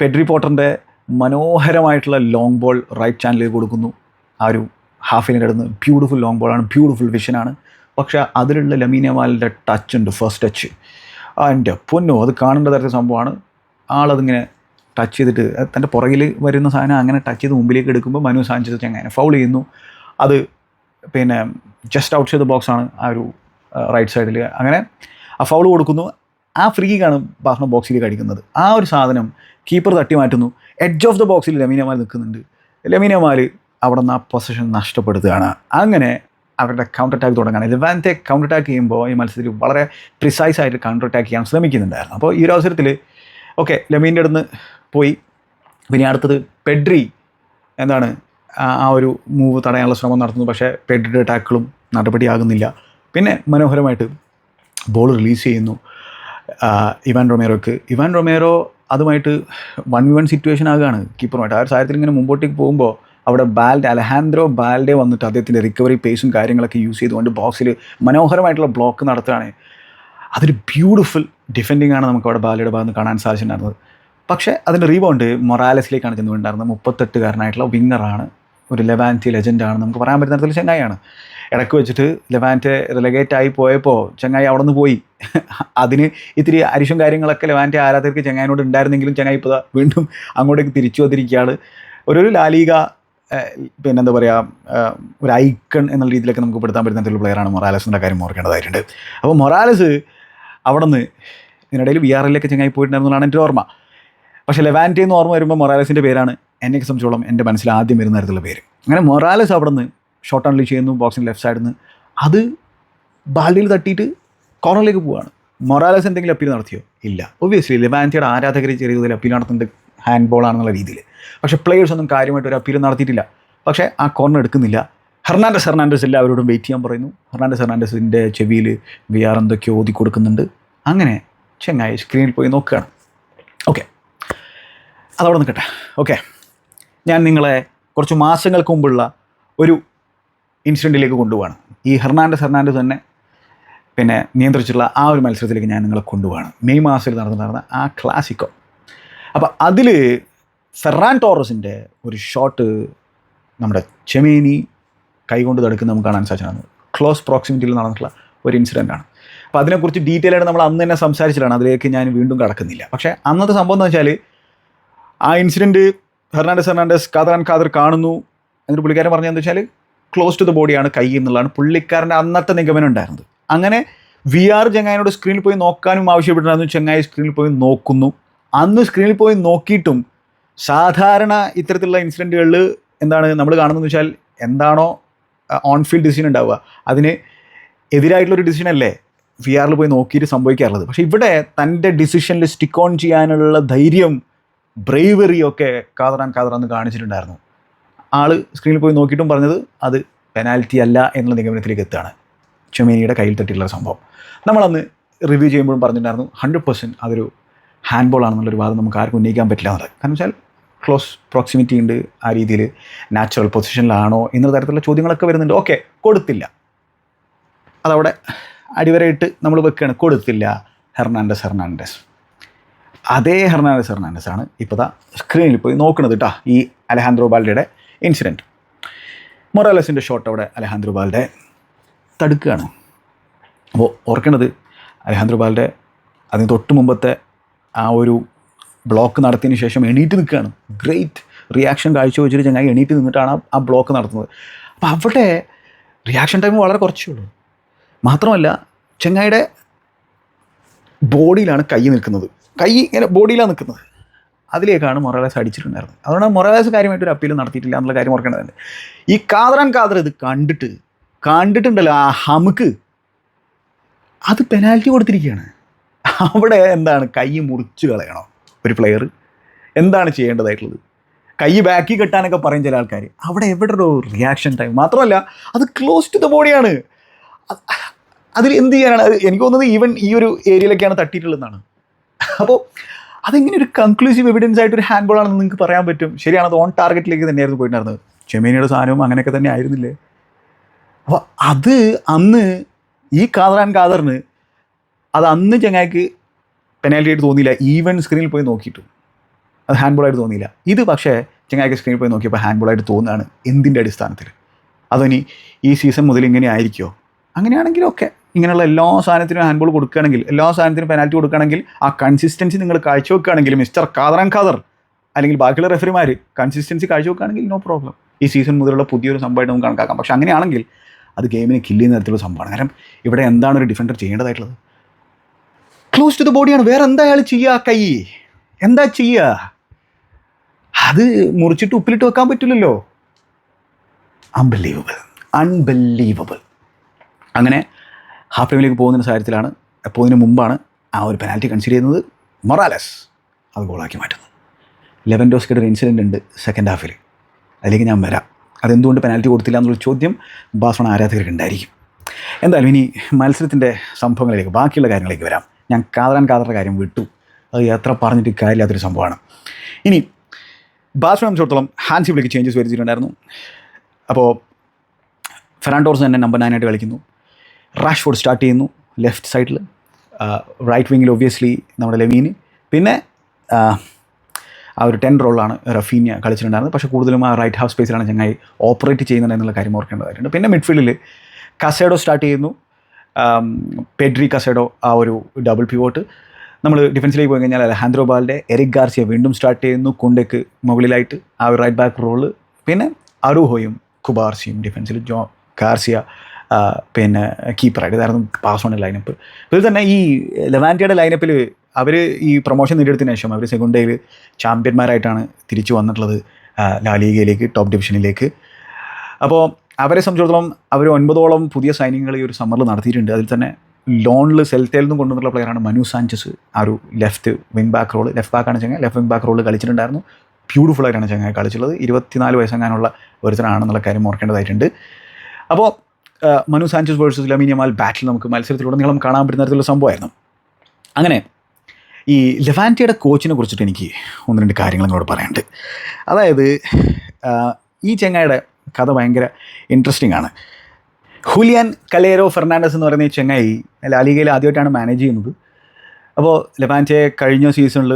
പെഡ്രി പോട്ടറിന്റെ മനോഹരമായിട്ടുള്ള ലോങ് ബോൾ റൈറ്റ് ചാനലിൽ കൊടുക്കുന്നു. ആ ഒരു ഹാഫിന്റെ അടുത്ത് ബ്യൂട്ടിഫുൾ ലോങ് ബോളാണ് ബ്യൂട്ടിഫുൾ വിഷനാണ് പക്ഷേ അതിലുള്ള ലമീനമാലിന്റെ ടച്ച് ഉണ്ട് ഫസ്റ്റ് ടച്ച് എന്റെ പൊന്നു അത് കാണേണ്ട തരത്തിൽ സംഭവമാണ്. ആളതിങ്ങനെ ടച്ച് ചെയ്തിട്ട് തന്റെ പുറകിൽ വരുന്ന സാധനം അങ്ങനെ ടച്ച് ചെയ്ത് മുമ്പിലേക്ക് എടുക്കുമ്പോൾ മനു സാഞ്ചസ് ചങ്ങനെ ഫൗൾ ചെയ്യുന്നു. അത് പിന്നെ ജസ്റ്റ് ഔട്ട് ചെയ്ത ബോക്സാണ് ആ ഒരു റൈറ്റ് സൈഡിൽ അങ്ങനെ ആ ഫൗൾ കൊടുക്കുന്നു. ആ ഫ്രീ ആണ് ബാഹ്ന ബോക്സിൽ കടിക്കുന്നത് ആ ഒരു സാധനം കീപ്പർ തട്ടി മാറ്റുന്നു. എഡ്ജ് ഓഫ് ദ ബോക്സിൽ ലമീനമാൽ നിൽക്കുന്നുണ്ട്. ലമീനമാൽ അവിടെ നിന്ന് ആ പൊസിഷൻ നഷ്ടപ്പെടുത്തുകയാണ്. അങ്ങനെ അവരുടെ കൗണ്ടർ അറ്റാക്ക് തുടങ്ങുകയാണ് ലെവാൻത്തെ കൗണ്ടർ അറ്റാക്ക് ചെയ്യുമ്പോൾ ഈ മത്സരത്തിൽ വളരെ പ്രിസൈസ് ആയിട്ട് കൗണ്ടർ അറ്റാക്ക് ചെയ്യാൻ ശ്രമിക്കുന്നുണ്ടായിരുന്നു. അപ്പോൾ ഈ ഒരു അവസരത്തിൽ ഓക്കെ ലമീന്റെ അടുത്ത് പോയി. പിന്നെ അടുത്തത് പെഡ്രി എന്താണ് ആ- ഒരു മൂവ് തടയാനുള്ള ശ്രമം നടത്തുന്നു പക്ഷേ പെഡ്രിയുടെ ടാക്കിളും നടപടിയാകുന്നില്ല. പിന്നെ മനോഹരമായിട്ട് ബോൾ റിലീസ് ചെയ്യുന്നു. ഇവാൻ റൊമേറോക്ക് ഇവാൻ റൊമേറോ അതുമായിട്ട് വൺ വൺ സിറ്റുവേഷൻ ആകുകയാണ് കീപ്പറുമായിട്ട് ആ ഒരു സാഹചര്യത്തിൽ ഇങ്ങനെ മുമ്പോട്ടേക്ക് പോകുമ്പോൾ അവിടെ ബാൽഡെ അലഹാൻഡ്രോ ബാൽഡെ വന്നിട്ട് അദ്ദേഹത്തിന്റെ റിക്കവറി പേസും കാര്യങ്ങളൊക്കെ യൂസ് ചെയ്തുകൊണ്ട് ബോക്സിൽ മനോഹരമായിട്ടുള്ള ബ്ലോക്ക് നടത്തുകയാണ്. അതൊരു ബ്യൂട്ടിഫുൾ ഡിഫെൻഡിങ് ആണ് നമുക്ക് അവിടെ ബാലയുടെ ഭാഗത്ത് കാണാൻ സാധിച്ചിട്ടുണ്ടായിരുന്നത്. പക്ഷേ അതിന്റെ റീബൗണ്ട് മൊറാലസിലേക്കാണ് ചെന്നുകൊണ്ടായിരുന്നത് മുപ്പത്തെട്ടുകാരനായിട്ടുള്ള വിങ്ങറാണ് ഒരു ലെവാന്റി ലെജൻഡാണ് നമുക്ക് പറയാൻ പറ്റുന്ന തരത്തിൽ ചങ്ങായിയാണ്. ഇടയ്ക്ക് വെച്ചിട്ട് ലെവാന്റെ റിലഗേറ്റ് ആയി പോയപ്പോൾ ചങ്ങായി അവിടെ നിന്ന് പോയി. അതിന് ഇത്തിരി അരിശും കാര്യങ്ങളൊക്കെ ലെവാന്റെ ആരാധകർക്ക് ചങ്ങായിനോട് ഉണ്ടായിരുന്നെങ്കിലും ചങ്ങായി ഇപ്പോൾ വീണ്ടും അങ്ങോട്ടേക്ക് തിരിച്ചു വന്നിരിക്കുകയാണ്. ഒരു ലാലിക പിന്നെന്താ പറയുക ഒരു ഐക്കൺ എന്നുള്ള രീതിയിലൊക്കെ നമുക്ക് പെടുത്താൻ പറ്റുന്ന ഒരു പ്ലെയറാണ് മൊറാലസിന്റെ കാര്യം ഓർക്കേണ്ടതായിട്ടുണ്ട്. അപ്പോൾ മൊറാലസ് അവിടെ നിന്ന് ഇതിനിടയിൽ വി ആർ എല്ലൊക്കെ ചങ്ങായി പോയിട്ടുണ്ടായിരുന്നതാണ് എന്റെ ഓർമ്മ. പക്ഷേ ലെവാന്റി എന്ന് ഓർമ്മ വരുമ്പോൾ മൊറാലസിന്റെ പേരാണ് എന്നെ സംബന്ധിച്ചോളം എന്റെ മനസ്സിൽ ആദ്യം വരുന്ന തരത്തിലുള്ള പേര്. അങ്ങനെ മൊറാലസ് അവിടെ നിന്ന് ഷോർട്ട് ആൻഡ് ചെയ്യുന്നു ബോക്സിന്റെ ലെഫ്റ്റ് സൈഡിൽ നിന്ന് അത് ബാൽഡിയിൽ തട്ടിയിട്ട് കോർണറിലേക്ക് പോവുകയാണ്. മൊറാലസ് എന്തെങ്കിലും അപ്പീൽ നടത്തിയോ? ഇല്ല. ഒബ്വിയസ്ലി ലെവാൻസിയുടെ ആരാധകർ ചെറിയ തോതിൽ അപ്പീൽ നടത്തുന്നത് ഹാൻഡ് ബോൾ ആണെന്നുള്ള രീതിയിൽ. പക്ഷേ പ്ലെയേഴ്സ് ഒന്നും കാര്യമായിട്ട് ഒരു അപ്പീൽ നടത്തിയിട്ടില്ല. പക്ഷേ ആ കോർണർ എടുക്കുന്നില്ല. ഹെർണാൻഡസ് ഹെർണാൻഡസ് എല്ലാവരോടും വെയിറ്റ് ചെയ്യാൻ പറയുന്നു. ഹെർണാൻഡസ് ഹെർണാൻഡസിന്റെ ചെവിയിൽ വി ആർ എന്തൊക്കെയോ ഓതി കൊടുക്കുന്നുണ്ട്. അങ്ങനെ ചെങ്ങായി സ്ക്രീനിൽ പോയി നോക്കുകയാണ്. ഓക്കെ അതവിടെ നിൽക്കട്ടെ. ഓക്കെ ഞാൻ നിങ്ങളെ കുറച്ച് മാസങ്ങൾക്ക് മുമ്പുള്ള ഒരു ഇൻസിഡന്റിലേക്ക് കൊണ്ടുപോവാണ്. ഈ ഹെർണാൻഡസ് ഹെർണാൻഡസ് തന്നെ പിന്നെ നിയന്ത്രിച്ചിട്ടുള്ള ആ ഒരു മത്സരത്തിലേക്ക് ഞാൻ നിങ്ങളെ കൊണ്ടുപോവാണ്. മെയ് മാസത്തിൽ നടന്നു നടന്ന ആ ക്ലാസിക്കോ അപ്പോൾ അതിൽ ഫെറാൻ ടോറസിന്റെ ഒരു ഷോട്ട് നമ്മുടെ ചെമേനി കൈകൊണ്ട് തടുക്കുന്ന നമുക്ക് കാണാൻ സാധിച്ചതാണ് ക്ലോസ് പ്രോക്സിമിറ്റിയിൽ നടന്നിട്ടുള്ള ഒരു ഇൻസിഡന്റ് ആണ്. അപ്പോൾ അതിനെക്കുറിച്ച് ഡീറ്റെയിൽ ആയിട്ട് നമ്മൾ അന്ന് തന്നെ സംസാരിച്ചിട്ടാണ്. അതിലേക്ക് ഞാൻ വീണ്ടും കടക്കുന്നില്ല. പക്ഷേ അന്നത്തെ സംഭവം എന്ന് വെച്ചാൽ ആ ഇൻസിഡന്റ് ഹെർണാണ്ടസ് ഹെർണാണ്ടസ് കാതറാൻ കാതർ കാണുന്നു. എന്നിട്ട് പുള്ളിക്കാരൻ പറഞ്ഞതെന്ന് വെച്ചാൽ ക്ലോസ് ടു ദ ബോഡിയാണ് കൈ എന്നുള്ളതാണ് പുള്ളിക്കാരന്റെ അന്നത്തെ നിഗമനം ഉണ്ടായിരുന്നത് അങ്ങനെ വി ആർ ചെങ്ങായിനോട് സ്ക്രീനിൽ പോയി നോക്കാനും ആവശ്യപ്പെട്ടിരുന്നു ചെങ്ങായി സ്ക്രീനിൽ പോയി നോക്കുന്നു അന്ന് സ്ക്രീനിൽ പോയി നോക്കിയിട്ടും സാധാരണ ഇത്തരത്തിലുള്ള ഇൻസിഡന്റുകളിൽ എന്താണ് നമ്മൾ കാണുന്നതെന്ന് വെച്ചാൽ എന്താണോ ഓൺ ഫീൽഡ് ഡിസിഷൻ ഉണ്ടാവുക അതിന് എതിരായിട്ടുള്ളൊരു ഡിസിഷൻ അല്ലേ വി ആറിൽ പോയി നോക്കിയിട്ട് സംഭവിക്കാറുള്ളത് പക്ഷേ ഇവിടെ തന്റെ ഡിസിഷനിൽ സ്റ്റിക്ക് ഓൺ ചെയ്യാനുള്ള ധൈര്യം ബ്രേവറി ഒക്കെ കാതറാൻ കാതറാന്ന് കാണിച്ചിട്ടുണ്ടായിരുന്നു ആൾ സ്ക്രീനിൽ പോയി നോക്കിയിട്ടും പറഞ്ഞത് അത് പെനാൽറ്റി അല്ല എന്നുള്ള നിഗമനത്തിലേക്ക് എത്തുകയാണ്. ചുമേനിയുടെ കയ്യിൽ തട്ടിയിട്ടുള്ള സംഭവം. നമ്മളന്ന് റിവ്യൂ ചെയ്യുമ്പോഴും പറഞ്ഞിട്ടുണ്ടായിരുന്നു ഹൺഡ്രഡ് പെർസെന്റ് അതൊരു ഹാൻഡ് ബോൾ ആണെന്നുള്ളൊരു വാദം നമുക്ക് ആർക്കും ഉന്നയിക്കാൻ പറ്റില്ല എന്നുള്ളത്. കാരണം വെച്ചാൽ ക്ലോസ് പ്രോക്സിമിറ്റി ഉണ്ട് ആ രീതിയിൽ നാച്ചുറൽ പൊസിഷനിലാണോ എന്ന തരത്തിലുള്ള ചോദ്യങ്ങളൊക്കെ വരുന്നുണ്ട്. ഓക്കെ കൊടുത്തില്ല. അതവിടെ അടിവരയിട്ട് നമ്മൾ വെക്കുകയാണ്. കൊടുത്തില്ല. Hernandez Hernandez. അതേ ഹെർണാണ്ടസ് ഹെർണാണ്ടസ് ആണ് ഇപ്പോൾ ദാ സ്ക്രീനിൽ പോയി നോക്കുന്നത് കേട്ടോ ഈ അലഹാൻഡ്രോ ബാൽഡയുടെ ഇൻസിഡന്റ് മൊറാലസിന്റെ ഷോട്ട് അവിടെ അലഹാന്ദ്രബാലിന്റെ തടുക്കുകയാണ്. അപ്പോൾ ഓർക്കേണ്ടത് അലഹാന്ദ്രബാലിന്റെ അതിന് തൊട്ട് മുമ്പത്തെ ആ ഒരു ബ്ലോക്ക് നടത്തിയതിന് ശേഷം എണീറ്റ് നിൽക്കുകയാണ്. ഗ്രേറ്റ് റിയാക്ഷൻ കാഴ്ചവെച്ചിട്ട് ചങ്ങായി എണീറ്റ് നിന്നിട്ടാണ് ആ ബ്ലോക്ക് നടത്തുന്നത്. അപ്പോൾ അവിടെ റിയാക്ഷൻ ടൈം വളരെ കുറച്ചേ ഉള്ളൂ. മാത്രമല്ല ചെങ്ങായിയുടെ ബോഡിയിലാണ് കൈ നിൽക്കുന്നത്. കൈ ഇങ്ങനെ ബോഡിയിലാണ് നിൽക്കുന്നത്. അതിലേക്കാണ് മൊറാലസ് അടിച്ചിട്ടുണ്ടായിരുന്നത്. അതുകൊണ്ട് മൊറാലസ് കാര്യമായിട്ട് ഒരു അപ്പീൽ നടത്തിയിട്ടില്ല എന്നുള്ള കാര്യം ഓർക്കേണ്ടതുണ്ട്. ഈ കാതറാൻ കാതർ ഇത് കണ്ടിട്ട് കണ്ടിട്ടുണ്ടല്ലോ ആ ഹമുക്ക്? അത് പെനാൽറ്റി കൊടുത്തിരിക്കുകയാണ്. അവിടെ എന്താണ് കൈ മുറിച്ച് കളയണോ ഒരു പ്ലെയർ എന്താണ് ചെയ്യേണ്ടതായിട്ടുള്ളത്? കൈ ബാക്കി കെട്ടാനൊക്കെ പറയും ചില ആൾക്കാർ അവിടെ എവിടെ ഒരു റിയാക്ഷൻ ടൈം മാത്രമല്ല അത് ക്ലോസ് ടു ദ ബോഡിയാണ് അതിൽ എന്ത് ചെയ്യാനാണ്? എനിക്ക് തോന്നുന്നത് ഈവൻ ഈ ഒരു ഏരിയയിലൊക്കെയാണ് തട്ടിയിട്ടുള്ളതെന്നാണ്. അപ്പോൾ അതെങ്ങനെ ഒരു കൺക്ലൂസീവ് എവിഡൻസ് ആയിട്ട് ഒരു ഹാൻഡ് ബോൾ ആണെന്ന് നിങ്ങൾക്ക് പറയാൻ പറ്റും? ശരിയാണ് അത് ഓൺ ടാർഗറ്റിലേക്ക് തന്നെയായിരുന്നു പോയിട്ടുണ്ടായിരുന്നത്. ചെമീനയുടെ സാധനവും അങ്ങനെയൊക്കെ തന്നെ ആയിരുന്നില്ലേ? അപ്പോൾ അത് അന്ന് ഈ കാതറാൻ കാതറിന് അത് അന്ന് ചങ്ങായിക്ക് പെനാൽറ്റി ആയിട്ട് തോന്നിയില്ല. ഈവൻ സ്ക്രീനിൽ പോയി നോക്കിയിട്ടു. അത് ഹാൻഡ് ബോൾ ആയിട്ട് തോന്നിയില്ല. ഇത് പക്ഷേ ചങ്ങായിക്ക് സ്ക്രീനിൽ പോയി നോക്കിയപ്പോൾ ഹാൻഡ് ബോൾ ആയിട്ട് തോന്നുകയാണ് എന്തിന്റെ അടിസ്ഥാനത്തിൽ? അതോനി ഈ സീസൺ മുതൽ ഇങ്ങനെ ആയിരിക്കുമോ അങ്ങനെയാണെങ്കിലും ഒക്കെ ഇങ്ങനെയുള്ള എല്ലാ സാധനത്തിനും ഹാൻഡ് ബോൾ കൊടുക്കുകയാണെങ്കിൽ എല്ലാ സാധനത്തിനും പെനാൽറ്റി കൊടുക്കുകയാണെങ്കിൽ ആ കൺസിസ്റ്റൻസി നിങ്ങൾ കാഴ്ചവെക്കുകയാണെങ്കിൽ മിസ്റ്റർ കാദറാൻ ഖാദർ അല്ലെങ്കിൽ ബാക്കിയുള്ള റെഫറിമാർ കൺസിസ്റ്റൻസി കാഴ്ചവെക്കുകയാണെങ്കിൽ നോ പ്രോബ്ലം ഈ സീസൺ മുതലുള്ള പുതിയൊരു സംഭവമായിട്ട് നമുക്ക് കണക്കാക്കാം. പക്ഷേ അങ്ങനെയാണെങ്കിൽ അത് ഗെയിമിനെ കില്ല് ചെയ്യുന്ന തരത്തിലുള്ള സംഭവമാണ്. കാരണം ഇവിടെ എന്താണ് ഒരു ഡിഫൻഡർ ചെയ്യേണ്ടതായിട്ടുള്ളത്? ക്ലോസ് ടു ദ ബോഡിയാണ് വേറെ എന്താ അയാൾ ചെയ്യുക കൈ? എന്താ ചെയ്യുക? അത് മുറിച്ചിട്ട് ഉപ്പിലിട്ട് വെക്കാൻ പറ്റില്ലല്ലോ. അൺബിലീവബിൾ അൺബിലീവബിൾ അങ്ങനെ ഹാഫ് ടൈമിലേക്ക് പോകുന്ന സാഹചര്യത്തിലാണ് പോകുന്നതിന് മുമ്പാണ് ആ ഒരു പെനാൽറ്റി കൺസിഡർ ചെയ്യുന്നത്. മൊറാലസ് അത് ഗോളാക്കി മാറ്റുന്നു. ലെവൻ ഡോസ്കയുടെ ഒരു ഇൻസിഡന്റ് ഉണ്ട് സെക്കൻഡ് ഹാഫിൽ അതിലേക്ക് ഞാൻ വരാം. അതെന്തുകൊണ്ട് പെനാൽറ്റി കൊടുത്തില്ല എന്നുള്ള ചോദ്യം ബാസോണ ആരാധകർക്ക് ഉണ്ടായിരിക്കും. എന്തായാലും ഇനി മത്സരത്തിന്റെ സംഭവങ്ങളിലേക്ക് ബാക്കിയുള്ള കാര്യങ്ങളിലേക്ക് വരാം. ഞാൻ കാതറാൻ കാതറ കാര്യം വിട്ടു. അത് എത്ര പറഞ്ഞിട്ട് കാര്യമില്ലാത്തൊരു സംഭവമാണ്. ഇനി ബാസ്റ്റിനെ സംബന്ധിച്ചിടത്തോളം ഹാൻസിബിലേക്ക് ചേഞ്ചസ് വരുത്തിയിട്ടുണ്ടായിരുന്നു. അപ്പോൾ ഫെറാൻഡോർസ് തന്നെ നമ്പർ നയനായിട്ട് കളിക്കുന്നു. റാഷ്ഫോർഡ് സ്റ്റാർട്ട് ചെയ്യുന്നു ലെഫ്റ്റ് സൈഡിൽ റൈറ്റ് വിങ്ങിൽ ഒബ്വിയസ്ലി നമ്മുടെ ലെവീന് പിന്നെ ആ, ഒരു ടെൻ റോളാണ് റഫീന്യ കളിച്ചിട്ടുണ്ടായിരുന്നത്. പക്ഷേ കൂടുതലും ആ റൈറ്റ് ഹാഫ് സ്പേസിലാണ് ചങ്ങായി ഓപ്പറേറ്റ് ചെയ്യുന്നത് എന്നുള്ള കാര്യം ഓർക്കേണ്ടതായിട്ടുണ്ട് പിന്നെ മിഡ്ഫീൽഡിൽ കസേഡോ സ്റ്റാർട്ട് ചെയ്യുന്നു. പെഡ്രി കസേഡോ ആ ഒരു ഡബിൾ പിവോട്ട് നമ്മൾ ഡിഫൻസിലേക്ക് പോയി കഴിഞ്ഞാൽ അലഹാൻഡ്രോ ബാലിന്റെ എറിക് ഗാർസിയ വീണ്ടും സ്റ്റാർട്ട് ചെയ്യുന്നു. കുണ്ടയ്ക്ക് മുകളിലായിട്ട് ആ ഒരു റൈറ്റ് ബാക്ക് റോൾ പിന്നെ അറുഹോയും കുബാർസിയും ഡിഫൻസിൽ ജോ ഗാർസിയ പിന്നെ കീപ്പറായിട്ട് ഇതായിരുന്നു പാസ് ഓൺ ലൈനപ്പ് ഇതിൽ തന്നെ ഈ ലെവാന്റിയുടെ ലൈനപ്പിൽ അവർ ഈ പ്രൊമോഷൻ നേടിയെടുത്തതിന് ശേഷം അവർ സെക്കൻഡയിൽ ചാമ്പ്യന്മാരായിട്ടാണ് തിരിച്ചു വന്നിട്ടുള്ളത് ലാലീഗയിലേക്ക് ടോപ്പ് ഡിവിഷനിലേക്ക് അപ്പോൾ അവരെ സംബന്ധിച്ചിടത്തോളം അവർ ഒൻപതോളം പുതിയ സൈനിങ്ങൾ ഈ ഒരു സമ്മറിൽ നടത്തിയിട്ടുണ്ട്. അതിൽ തന്നെ ലോണിൽ സെൽത്തേൽ നിന്നും കൊണ്ടുവന്നിട്ടുള്ള പ്ലെയറാണ് മനു സാഞ്ചസ്. ആ ഒരു left wing back role left ബാക്കാണ് ചങ്ങ ലെഫ്റ്റ് വിങ് ബാക്ക് റോൾ കളിച്ചിട്ടുണ്ടായിരുന്നു. ബ്യൂട്ടിഫുൾ ആയിട്ടാണ് ചെങ്ങായി കളിച്ചുള്ളത് ഇരുപത്തിനാല് വയസ്സെങ്ങാനുള്ള ഒരുത്തനാണെന്നുള്ള കാര്യം ഓർക്കേണ്ടതായിട്ടുണ്ട്. അപ്പോൾ മനു സാഞ്ചസ് വേഴ്സസ് ലമീനിയമാൽ ബാറ്റിൽ നമുക്ക് മത്സരത്തിലൂടെ മത്സരത്തിലുടനീളം കാണാൻ പറ്റുന്ന തരത്തിലുള്ള സംഭവമായിരുന്നു. അങ്ങനെ ഈ ലെവാന്റിയുടെ കോച്ചിനെ കുറിച്ചിട്ട് എനിക്ക് ഒന്ന് രണ്ട് കാര്യങ്ങൾ നിങ്ങളോട് പറയാനുണ്ട്. അതായത് ഈ ചെങ്ങായുടെ കഥ ഭയങ്കര ഇൻട്രസ്റ്റിംഗ് ആണ്. ഹുലിയൻ കലേരോ ഫെർണാണ്ടസ് എന്ന് പറയുന്ന ഈ ചെങ്ങായി ലാലിഗയിൽ ആദ്യമായിട്ടാണ് മാനേജ് ചെയ്യുന്നത്. അപ്പോൾ ലെവാന്റെ കഴിഞ്ഞ സീസണിൽ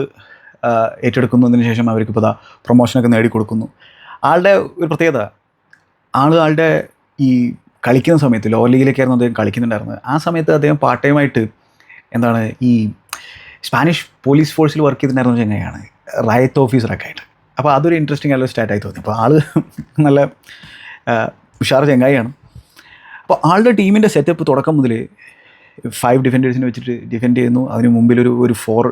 ഏറ്റെടുക്കുന്നതിന് ശേഷം അവർക്ക് ഇപ്പോൾ പ്രൊമോഷനൊക്കെ നേടിക്കൊടുക്കുന്നു. ആളുടെ ഒരു പ്രത്യേകത ആൾ ആളുടെ ഈ കളിക്കുന്ന സമയത്ത് ലോ ലീഗിലേക്കായിരുന്നു അദ്ദേഹം കളിക്കുന്നുണ്ടായിരുന്നത്. ആ സമയത്ത് അദ്ദേഹം പാർട്ട് ടൈമായിട്ട് എന്താണ് ഈ സ്പാനിഷ് പോലീസ് ഫോഴ്സിൽ വർക്ക് ചെയ്തിട്ടുണ്ടായിരുന്ന എങ്ങനെയാണ് റയത്ത് ഓഫീസറൊക്കെ ആയിട്ട്. അപ്പോൾ അതൊരു ഇൻട്രസ്റ്റിംഗ് ആയിട്ടുള്ള സ്റ്റാർട്ടായി തോന്നി. അപ്പോൾ ആൾ നല്ല ഉഷാർ ചെങ്ങായിയാണ്. അപ്പോൾ ആളുടെ ടീമിന്റെ സെറ്റപ്പ് തുടക്കം മുതൽ ഫൈവ് ഡിഫൻഡേഴ്സിനെ വെച്ചിട്ട് ഡിഫെൻഡ് ചെയ്യുന്നു. അതിന് മുമ്പിൽ ഒരു ഒരു ഫോർ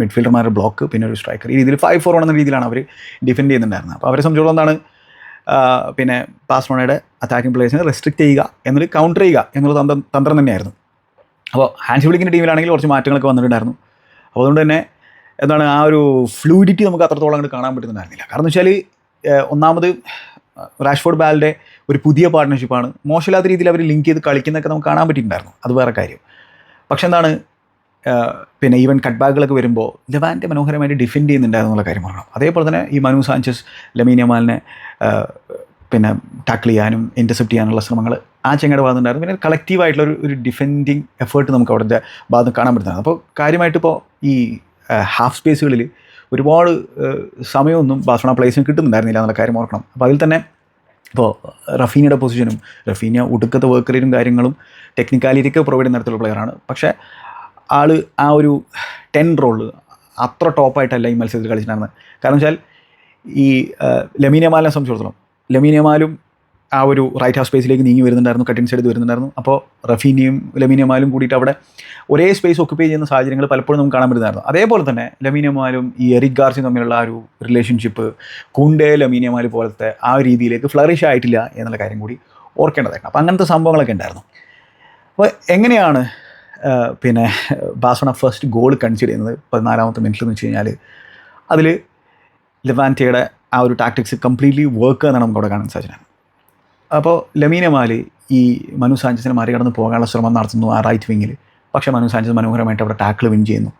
മിഡ്ഫീൽഡർമാരുടെ ബ്ലോക്ക് പിന്നെ ഒരു സ്ട്രൈക്കർ ഈ രീതിയിൽ ഫൈവ് ഫോർ എന്ന രീതിയിലാണ് അവർ ഡിഫെൻഡ് ചെയ്യുന്നുണ്ടായിരുന്നത്. അപ്പോൾ അവരെ സംബന്ധിച്ചോളം എന്താണ് പിന്നെ പാസ്മോണയുടെ അറ്റാക്കിംഗ് പ്ലേയേഴ്സിനെ റെസ്ട്രിക്റ്റ് ചെയ്യുക എന്നൊരു കൗണ്ടർ ചെയ്യുക എന്നുള്ള തന്ത്രം തന്ത്രം തന്നെയായിരുന്നു. അപ്പോൾ ഹാൻഡ് വിളിക്കുന്ന ടീമിലാണെങ്കിൽ കുറച്ച് മാറ്റങ്ങളൊക്കെ വന്നിട്ടുണ്ടായിരുന്നു. അപ്പോൾ അതുകൊണ്ട് തന്നെ എന്താണ് ആ ഒരു ഫ്ലൂയിഡിറ്റി നമുക്ക് അത്രത്തോളം അങ്ങോട്ട് കാണാൻ പറ്റുന്നുണ്ടായിരുന്നില്ല. കാരണം വെച്ചാൽ ഒന്നാമത് റാഷ്ഫോർഡ് ബാലിന്റെ ഒരു പുതിയ പാർട്ട്ണർഷിപ്പാണ് മോശമില്ലാത്ത രീതിയിൽ അവർ ലിങ്ക് ചെയ്ത് കളിക്കുന്നതൊക്കെ നമുക്ക് കാണാൻ പറ്റിയിട്ടുണ്ടായിരുന്നു. അത് വേറെ കാര്യം. പക്ഷെ എന്താണ് പിന്നെ ഈവൻ കട്ട് ബാക്കുകളൊക്കെ വരുമ്പോൾ ലെവാന്റെ മനോഹരമായിട്ട് ഡിഫെൻഡ് ചെയ്യുന്നുണ്ടായിരുന്നുള്ള കാര്യം പറയണം അതേപോലെ തന്നെ ഈ മനു സാഞ്ചസ് ലമീനിയമാലിനെ പിന്നെ ടാക്കിൾ ചെയ്യാനും ഇന്റർസെപ്റ്റ് ചെയ്യാനുള്ള ശ്രമങ്ങൾ ആ ചെങ്ങയുടെ ഭാഗത്ത് ഉണ്ടായിരുന്നു പിന്നെ കളക്റ്റീവായിട്ടുള്ള ഒരു ഒരു ഡിഫെൻഡിങ് എഫേർട്ട് നമുക്ക് അവിടുത്തെ ഭാഗത്ത് കാണാൻ പറ്റുന്നതാണ്. അപ്പോൾ കാര്യമായിട്ട് ഇപ്പോൾ ഈ ഹാഫ് സ്പേസുകളിൽ ഒരുപാട് സമയമൊന്നും ബാഴ്സലോണ പ്ലേസിന് കിട്ടുന്നുണ്ടായിരുന്നില്ല എന്നുള്ള കാര്യം ഓർക്കണം. അപ്പോൾ അതിൽ തന്നെ ഇപ്പോൾ റഫീനയുടെ പൊസിഷനും റഫീന ഒടുക്കത്തെ വർക്ക് റേറ്റും കാര്യങ്ങളും ടെക്നിക്കാലിറ്റിക്ക് പ്രൊവൈഡ് ചെയ്യുന്ന തരത്തിലുള്ള പ്ലെയറാണ് പക്ഷേ ആൾ ആ ഒരു ടെൻ റോൾ അത്ര ടോപ്പായിട്ടല്ല ഈ മത്സരത്തിൽ കളിച്ചിട്ടുണ്ടായിരുന്നത്. കാരണം വെച്ചാൽ ഈ ലമീനമാലിനെ സംബന്ധിച്ചിടത്തോളം ലമീനമാലും ആ ഒരു റൈറ്റ് ഹാഫ് സ്പേസിലേക്ക് നീങ്ങി വരുന്നുണ്ടായിരുന്നു കട്ടിൻ സൈഡ് വരുന്നുണ്ടായിരുന്നു. അപ്പോൾ റഫീനിയും ലമീനമാലും കൂടിയിട്ട് അവിടെ ഒരേ സ്പേസ് ഒക്കുപ്പൈ ചെയ്യുന്ന സാഹചര്യങ്ങൾ പലപ്പോഴും നമുക്ക് കാണാൻ പറ്റുന്നതായിരുന്നു. അതേപോലെ തന്നെ ലമീനമാലും ഈ എറിക് ഗാർസിയും തമ്മിലുള്ള ആ ഒരു റിലേഷൻഷിപ്പ് കുണ്ടേ ലമീനമാൽ പോലത്തെ ആ രീതിയിലേക്ക് ഫ്ലറിഷ് ആയിട്ടില്ല എന്നുള്ള കാര്യം കൂടി ഓർക്കേണ്ടതായിരുന്നു അപ്പോൾ അങ്ങനത്തെ സംഭവങ്ങളൊക്കെ ഉണ്ടായിരുന്നു. അപ്പോൾ എങ്ങനെയാണ് പിന്നെ ബാസോണ ഫസ്റ്റ് ഗോൾ കൺസിഡർ ചെയ്യുന്നത് പതിനാലാമത്തെ മിനിറ്റിൽ എന്ന് വെച്ച് കഴിഞ്ഞാൽ അതിൽ ലെവാന്റയുടെ ആ ഒരു ടാക്ടിക്സ് കംപ്ലീറ്റ്ലി വർക്ക് എന്നാണ് നമുക്ക് അവിടെ കാണാൻ സാധിച്ചത്. അപ്പോൾ ലമീനമാൽ ഈ മനു സാഞ്ചസിനെ മറികടന്ന് പോകാനുള്ള ശ്രമം നടത്തുന്നു ആ റൈറ്റ് വിങ്ങിൽ പക്ഷേ മനു സാഞ്ചസ് മനോഹരമായിട്ട് അവിടെ ടാക്കിൾ വിൻ ചെയ്യുന്നു.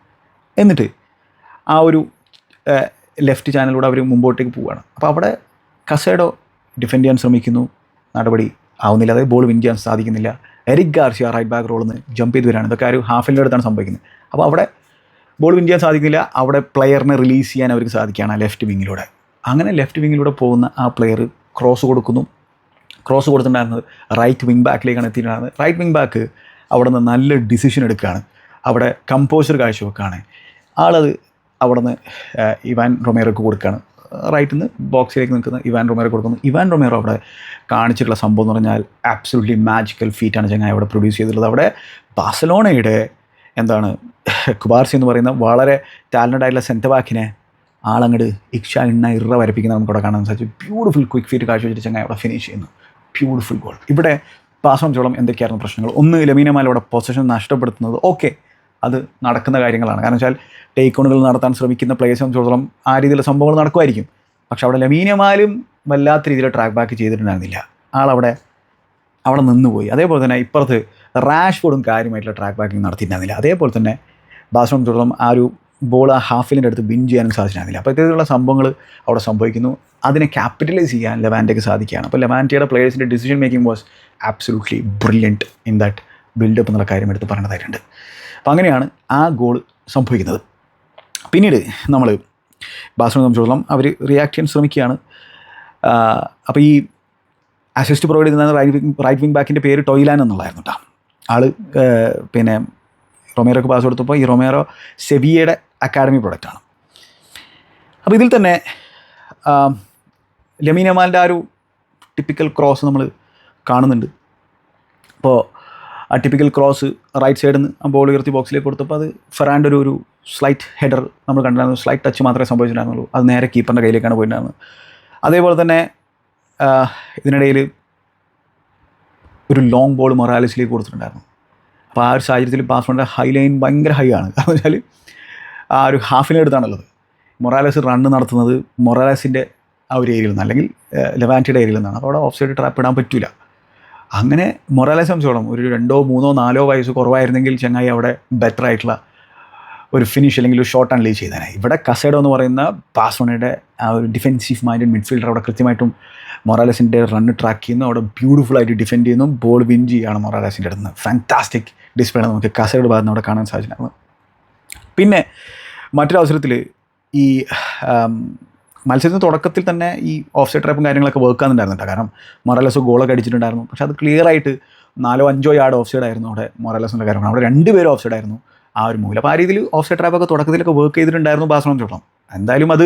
എന്നിട്ട് ആ ഒരു ലെഫ്റ്റ് ചാനലിലൂടെ അവർ മുമ്പോട്ടേക്ക് പോവുകയാണ്. അപ്പോൾ അവിടെ കസേഡോ ഡിഫെൻഡ് ചെയ്യാൻ ശ്രമിക്കുന്നു. നടപടി ആവുന്നില്ല. അതായത് ബോൾ വിൻ ചെയ്യാൻ സാധിക്കുന്നില്ല. എരിക് ഗാർഷ്യ റൈറ്റ് ബാക്ക് റോളിൽ നിന്ന് ജമ്പ് ചെയ്ത് വരികയാണ് ഇതൊക്കെ ആ ഒരു ഹാഫിന്റെ അടുത്താണ് സംഭവിക്കുന്നത്. അപ്പോൾ അവിടെ ബോൾ വിൻ ചെയ്യാൻ സാധിക്കുന്നില്ല. അവിടെ പ്ലെയറിനെ റിലീസ് ചെയ്യാൻ അവർക്ക് സാധിക്കുകയാണ് ലെഫ്റ്റ് വിങ്ങിലൂടെ അങ്ങനെ ലെഫ്റ്റ് വിങ്ങിലൂടെ പോകുന്ന ആ പ്ലെയർ ക്രോസ് കൊടുക്കുന്നു. ക്രോസ് കൊടുത്തിട്ടുണ്ടായിരുന്നത് റൈറ്റ് വിങ് ബാക്കിലേക്കാണ് എത്തിയിട്ടുണ്ടായിരുന്നത്. റൈറ്റ് വിങ് ബാക്ക് അവിടെ നിന്ന് നല്ല ഡിസിഷൻ എടുക്കുകയാണ്. അവിടെ കമ്പോസർ കാഴ്ചവെക്കുകയാണ്. ആളത് അവിടെ നിന്ന് ഇവാൻ റൊമേറോക്ക് കൊടുക്കുകയാണ്. റൈറ്റിൽ നിന്ന് ബോക്സിലേക്ക് നിൽക്കുന്ന ഇവാൻ റൊമേറോ കൊടുക്കുന്നു. ഇവാൻ റൊമേറോ അവിടെ കാണിച്ചിട്ടുള്ള സംഭവം എന്ന് പറഞ്ഞാൽ ആബ്സൊല്യൂട്ട്ലി മാജിക്കൽ ഫീറ്റാണ് ചങ്ങായി അവിടെ പ്രൊഡ്യൂസ് ചെയ്തിട്ടുള്ളത്. അവിടെ ബാസലോണയുടെ എന്താണ് കുബാർസി എന്ന് പറയുന്ന വളരെ ടാലന്റഡ് ആയിട്ടുള്ള സെന്റർ ബാക്കിനെ ആളങ്ങട് ഇക്ഷ ഇണ്ണ ഇറ വരപ്പിക്കുന്ന നമുക്ക് അവിടെ കാണാൻ സാധിച്ചു. ബ്യൂട്ടിഫുൾ ക്വിക്ക് ഫീറ്റ് കാഴ്ച വെച്ചിട്ട് ചങ്ങായി അവിടെ ഫിനിഷ് ചെയ്യുന്നു. ബ്യൂട്ടിഫുൾ ഗോൾ ഇവിടെ പാസോളം എന്തൊക്കെയായിരുന്നു പ്രശ്നങ്ങൾ? ഒന്ന് ലമീനമാൽ അവിടെ പൊസിഷൻ നഷ്ടപ്പെടുത്തുന്നത്. ഓക്കെ അത് നടക്കുന്ന കാര്യങ്ങളാണ്. കാരണം വെച്ചാൽ ടേക്ക് ഓണുകൾ നടത്താൻ ശ്രമിക്കുന്ന പ്ലേയേഴ്സ് സംബന്ധിച്ചിടത്തോളം ആ രീതിയിലുള്ള സംഭവങ്ങൾ നടക്കുമായിരിക്കും. പക്ഷെ അവിടെ ലമീനമാലും വല്ലാത്ത രീതിയിൽ ട്രാക്ക് ബാക്ക് ചെയ്തിട്ടുണ്ടായിരുന്നില്ല. ആളവിടെ അവിടെ നിന്നുപോയി. അതേപോലെ തന്നെ ഇപ്പുറത്ത് റാഷ്ഫോർഡും കാര്യമായിട്ടുള്ള ട്രാക്ക് ബാക്കിംഗ് നടത്തിയിട്ടുണ്ടായിരുന്നില്ല. അതേപോലെ തന്നെ ബാസ്ലോൺ തുടർന്നും ആ ഒരു ബോൾ ആ ഹാഫിലിന്റെ അടുത്ത് വിൻ ചെയ്യാനും സാധിച്ചിട്ടുണ്ടായിരുന്നില്ല. അപ്പോൾ ഇത്തരത്തിലുള്ള സംഭവങ്ങൾ അവിടെ സംഭവിക്കുന്നു. അതിനെ ക്യാപിറ്റലൈസ് ചെയ്യാൻ ലെവാന്റയ്ക്ക് സാധിക്കുകയാണ്. അപ്പോൾ ലെവാന്റയുടെ പ്ലേയേഴ്സിന്റെ decision making was absolutely brilliant in that buildup എന്നുള്ള കാര്യം എടുത്ത് പറയേണ്ടതായിട്ടുണ്ട് അപ്പോൾ അങ്ങനെയാണ് ആ ഗോൾ സംഭവിക്കുന്നത്. പിന്നീട് നമ്മൾ ബാസ്ലോണെ സംബന്ധിച്ചിടത്തോളം അവർ റിയാക്ട് ചെയ്യാൻ ശ്രമിക്കുകയാണ്. അപ്പോൾ ഈ അസിസ്റ്റ് പ്രൊവൈഡ് ചെയ്യുന്ന റൈറ്റ് വിങ് റൈറ്റ് വിങ് ബാക്കിന്റെ പേര് ടോയ്ലാൻ എന്നുള്ളതായിരുന്നു കേട്ടോ ആൾ പിന്നെ റൊമേറോക്ക് പാസ് കൊടുത്തപ്പോൾ ഈ റൊമേറോ സെവിയയുടെ അക്കാഡമി പ്രൊഡക്റ്റാണ് അപ്പോൾ ഇതിൽ തന്നെ ലമീനമാലിന്റെ ആ ഒരു ടിപ്പിക്കൽ ക്രോസ് നമ്മൾ കാണുന്നുണ്ട്. അപ്പോൾ ആ ടിപ്പിക്കൽ ക്രോസ് റൈറ്റ് സൈഡിൽ നിന്ന് ആ ബോൾ ഉയർത്തി ബോക്സിലേക്ക് കൊടുത്തപ്പോൾ അത് ഫെറാന്റെ ഒരു ഒരു സ്ലൈറ്റ് ഹെഡർ നമ്മൾ കണ്ടിരുന്നു സ്ലൈറ്റ് ടച്ച് മാത്രമേ സംഭവിച്ചിട്ടുണ്ടായിരുന്നുള്ളൂ. അത് നേരെ കീപ്പറിന്റെ കയ്യിലേക്കാണ് പോയിട്ടുണ്ടായിരുന്നത്. അതേപോലെ തന്നെ ഇതിനിടയിൽ ഒരു ലോങ് ബോൾ മൊറാലിസിലേക്ക് കൊടുത്തിട്ടുണ്ടായിരുന്നു. അപ്പോൾ ആ ഒരു സാഹചര്യത്തിൽ പാസ്വേഡിന്റെ ഹൈ ലൈൻ ഭയങ്കര ഹൈ ആണ്. കാരണം വെച്ചാൽ ആ ഒരു ഹാഫിനെ അടുത്താണുള്ളത് മൊറാലസ് റണ്ണ് നടത്തുന്നത് മൊറാലസിന്റെ ആ ഒരു ഏരിയയിൽ നിന്ന് അല്ലെങ്കിൽ ലെവാന്റിയുടെ ഏരിയയിൽ നിന്നാണ്. അപ്പോൾ അവിടെ ഓഫ് സൈഡ് ട്രാപ്പ് ഇടാൻ പറ്റില്ല അങ്ങനെ മൊറാലെ സംബന്ധിച്ചോളം ഒരു രണ്ടോ മൂന്നോ നാലോ വയസ്സ് കുറവായിരുന്നെങ്കിൽ ചങ്ങായി അവിടെ ബെറ്റർ ആയിട്ടുള്ള ഒരു ഫിനിഷ് അല്ലെങ്കിൽ ഒരു ഷോർട്ട് ഷോട്ട് അൺലീസ് ചെയ്തേനെ. ഇവിടെ കസേഡോ എന്ന് പറയുന്ന ബാസോണയുടെ ആ ഒരു ഡിഫെൻസീവ് മൈൻഡഡ് മിഡ്ഫീൽഡർ അവിടെ കൃത്യമായിട്ടും മൊറാലസിന്റെ റണ്ണ് ട്രാക്ക് ചെയ്യുന്നു. അവിടെ ബ്യൂട്ടിഫുൾ ആയിട്ട് ഡിഫെൻഡ് ചെയ്യുന്നു. ബോൾ വിൻ ചെയ്യുകയാണ് മൊറാലസിന്റെ അടുത്ത് ഫാന്റാസ്റ്റിക് ഡിസ്പ്ലേ നമുക്ക് കസേഡ് ഭാഗത്ത് അവിടെ കാണാൻ സാധിച്ചിട്ടുണ്ടായിരുന്നു പിന്നെ മറ്റൊരവസരത്തിൽ ഈ ആം, മത്സരത്തിന്റെ തുടക്കത്തിൽ തന്നെ ഈ ഓഫ് സൈഡ് ട്രാപ്പും കാര്യങ്ങളൊക്കെ വർക്ക് ആകുന്നുണ്ടായിരുന്നു കാരണം മൊറാലസ് ഗോളൊക്കെ അടിച്ചിട്ടുണ്ടായിരുന്നു. പക്ഷെ അത് ക്ലിയർ ആയിട്ട് നാലോ അഞ്ചോ യാർഡ് ഓഫ് സൈഡ് ആയിരുന്നു അവിടെ മൊറാലസിന്റെ കാര്യം അവിടെ രണ്ട് പേരും ഓഫ് സൈഡ് ആയിരുന്നു ആ ഒരു മൂവിൽ. അപ്പോൾ ആ രീതിയിൽ ഓഫ് സൈഡ് ട്രാപ്പൊക്കെ തുടക്കത്തിലൊക്കെ വർക്ക് ചെയ്തിട്ടുണ്ടായിരുന്നു ബാസ്ലോൺ ചോട്ടം. എന്തായാലും അത്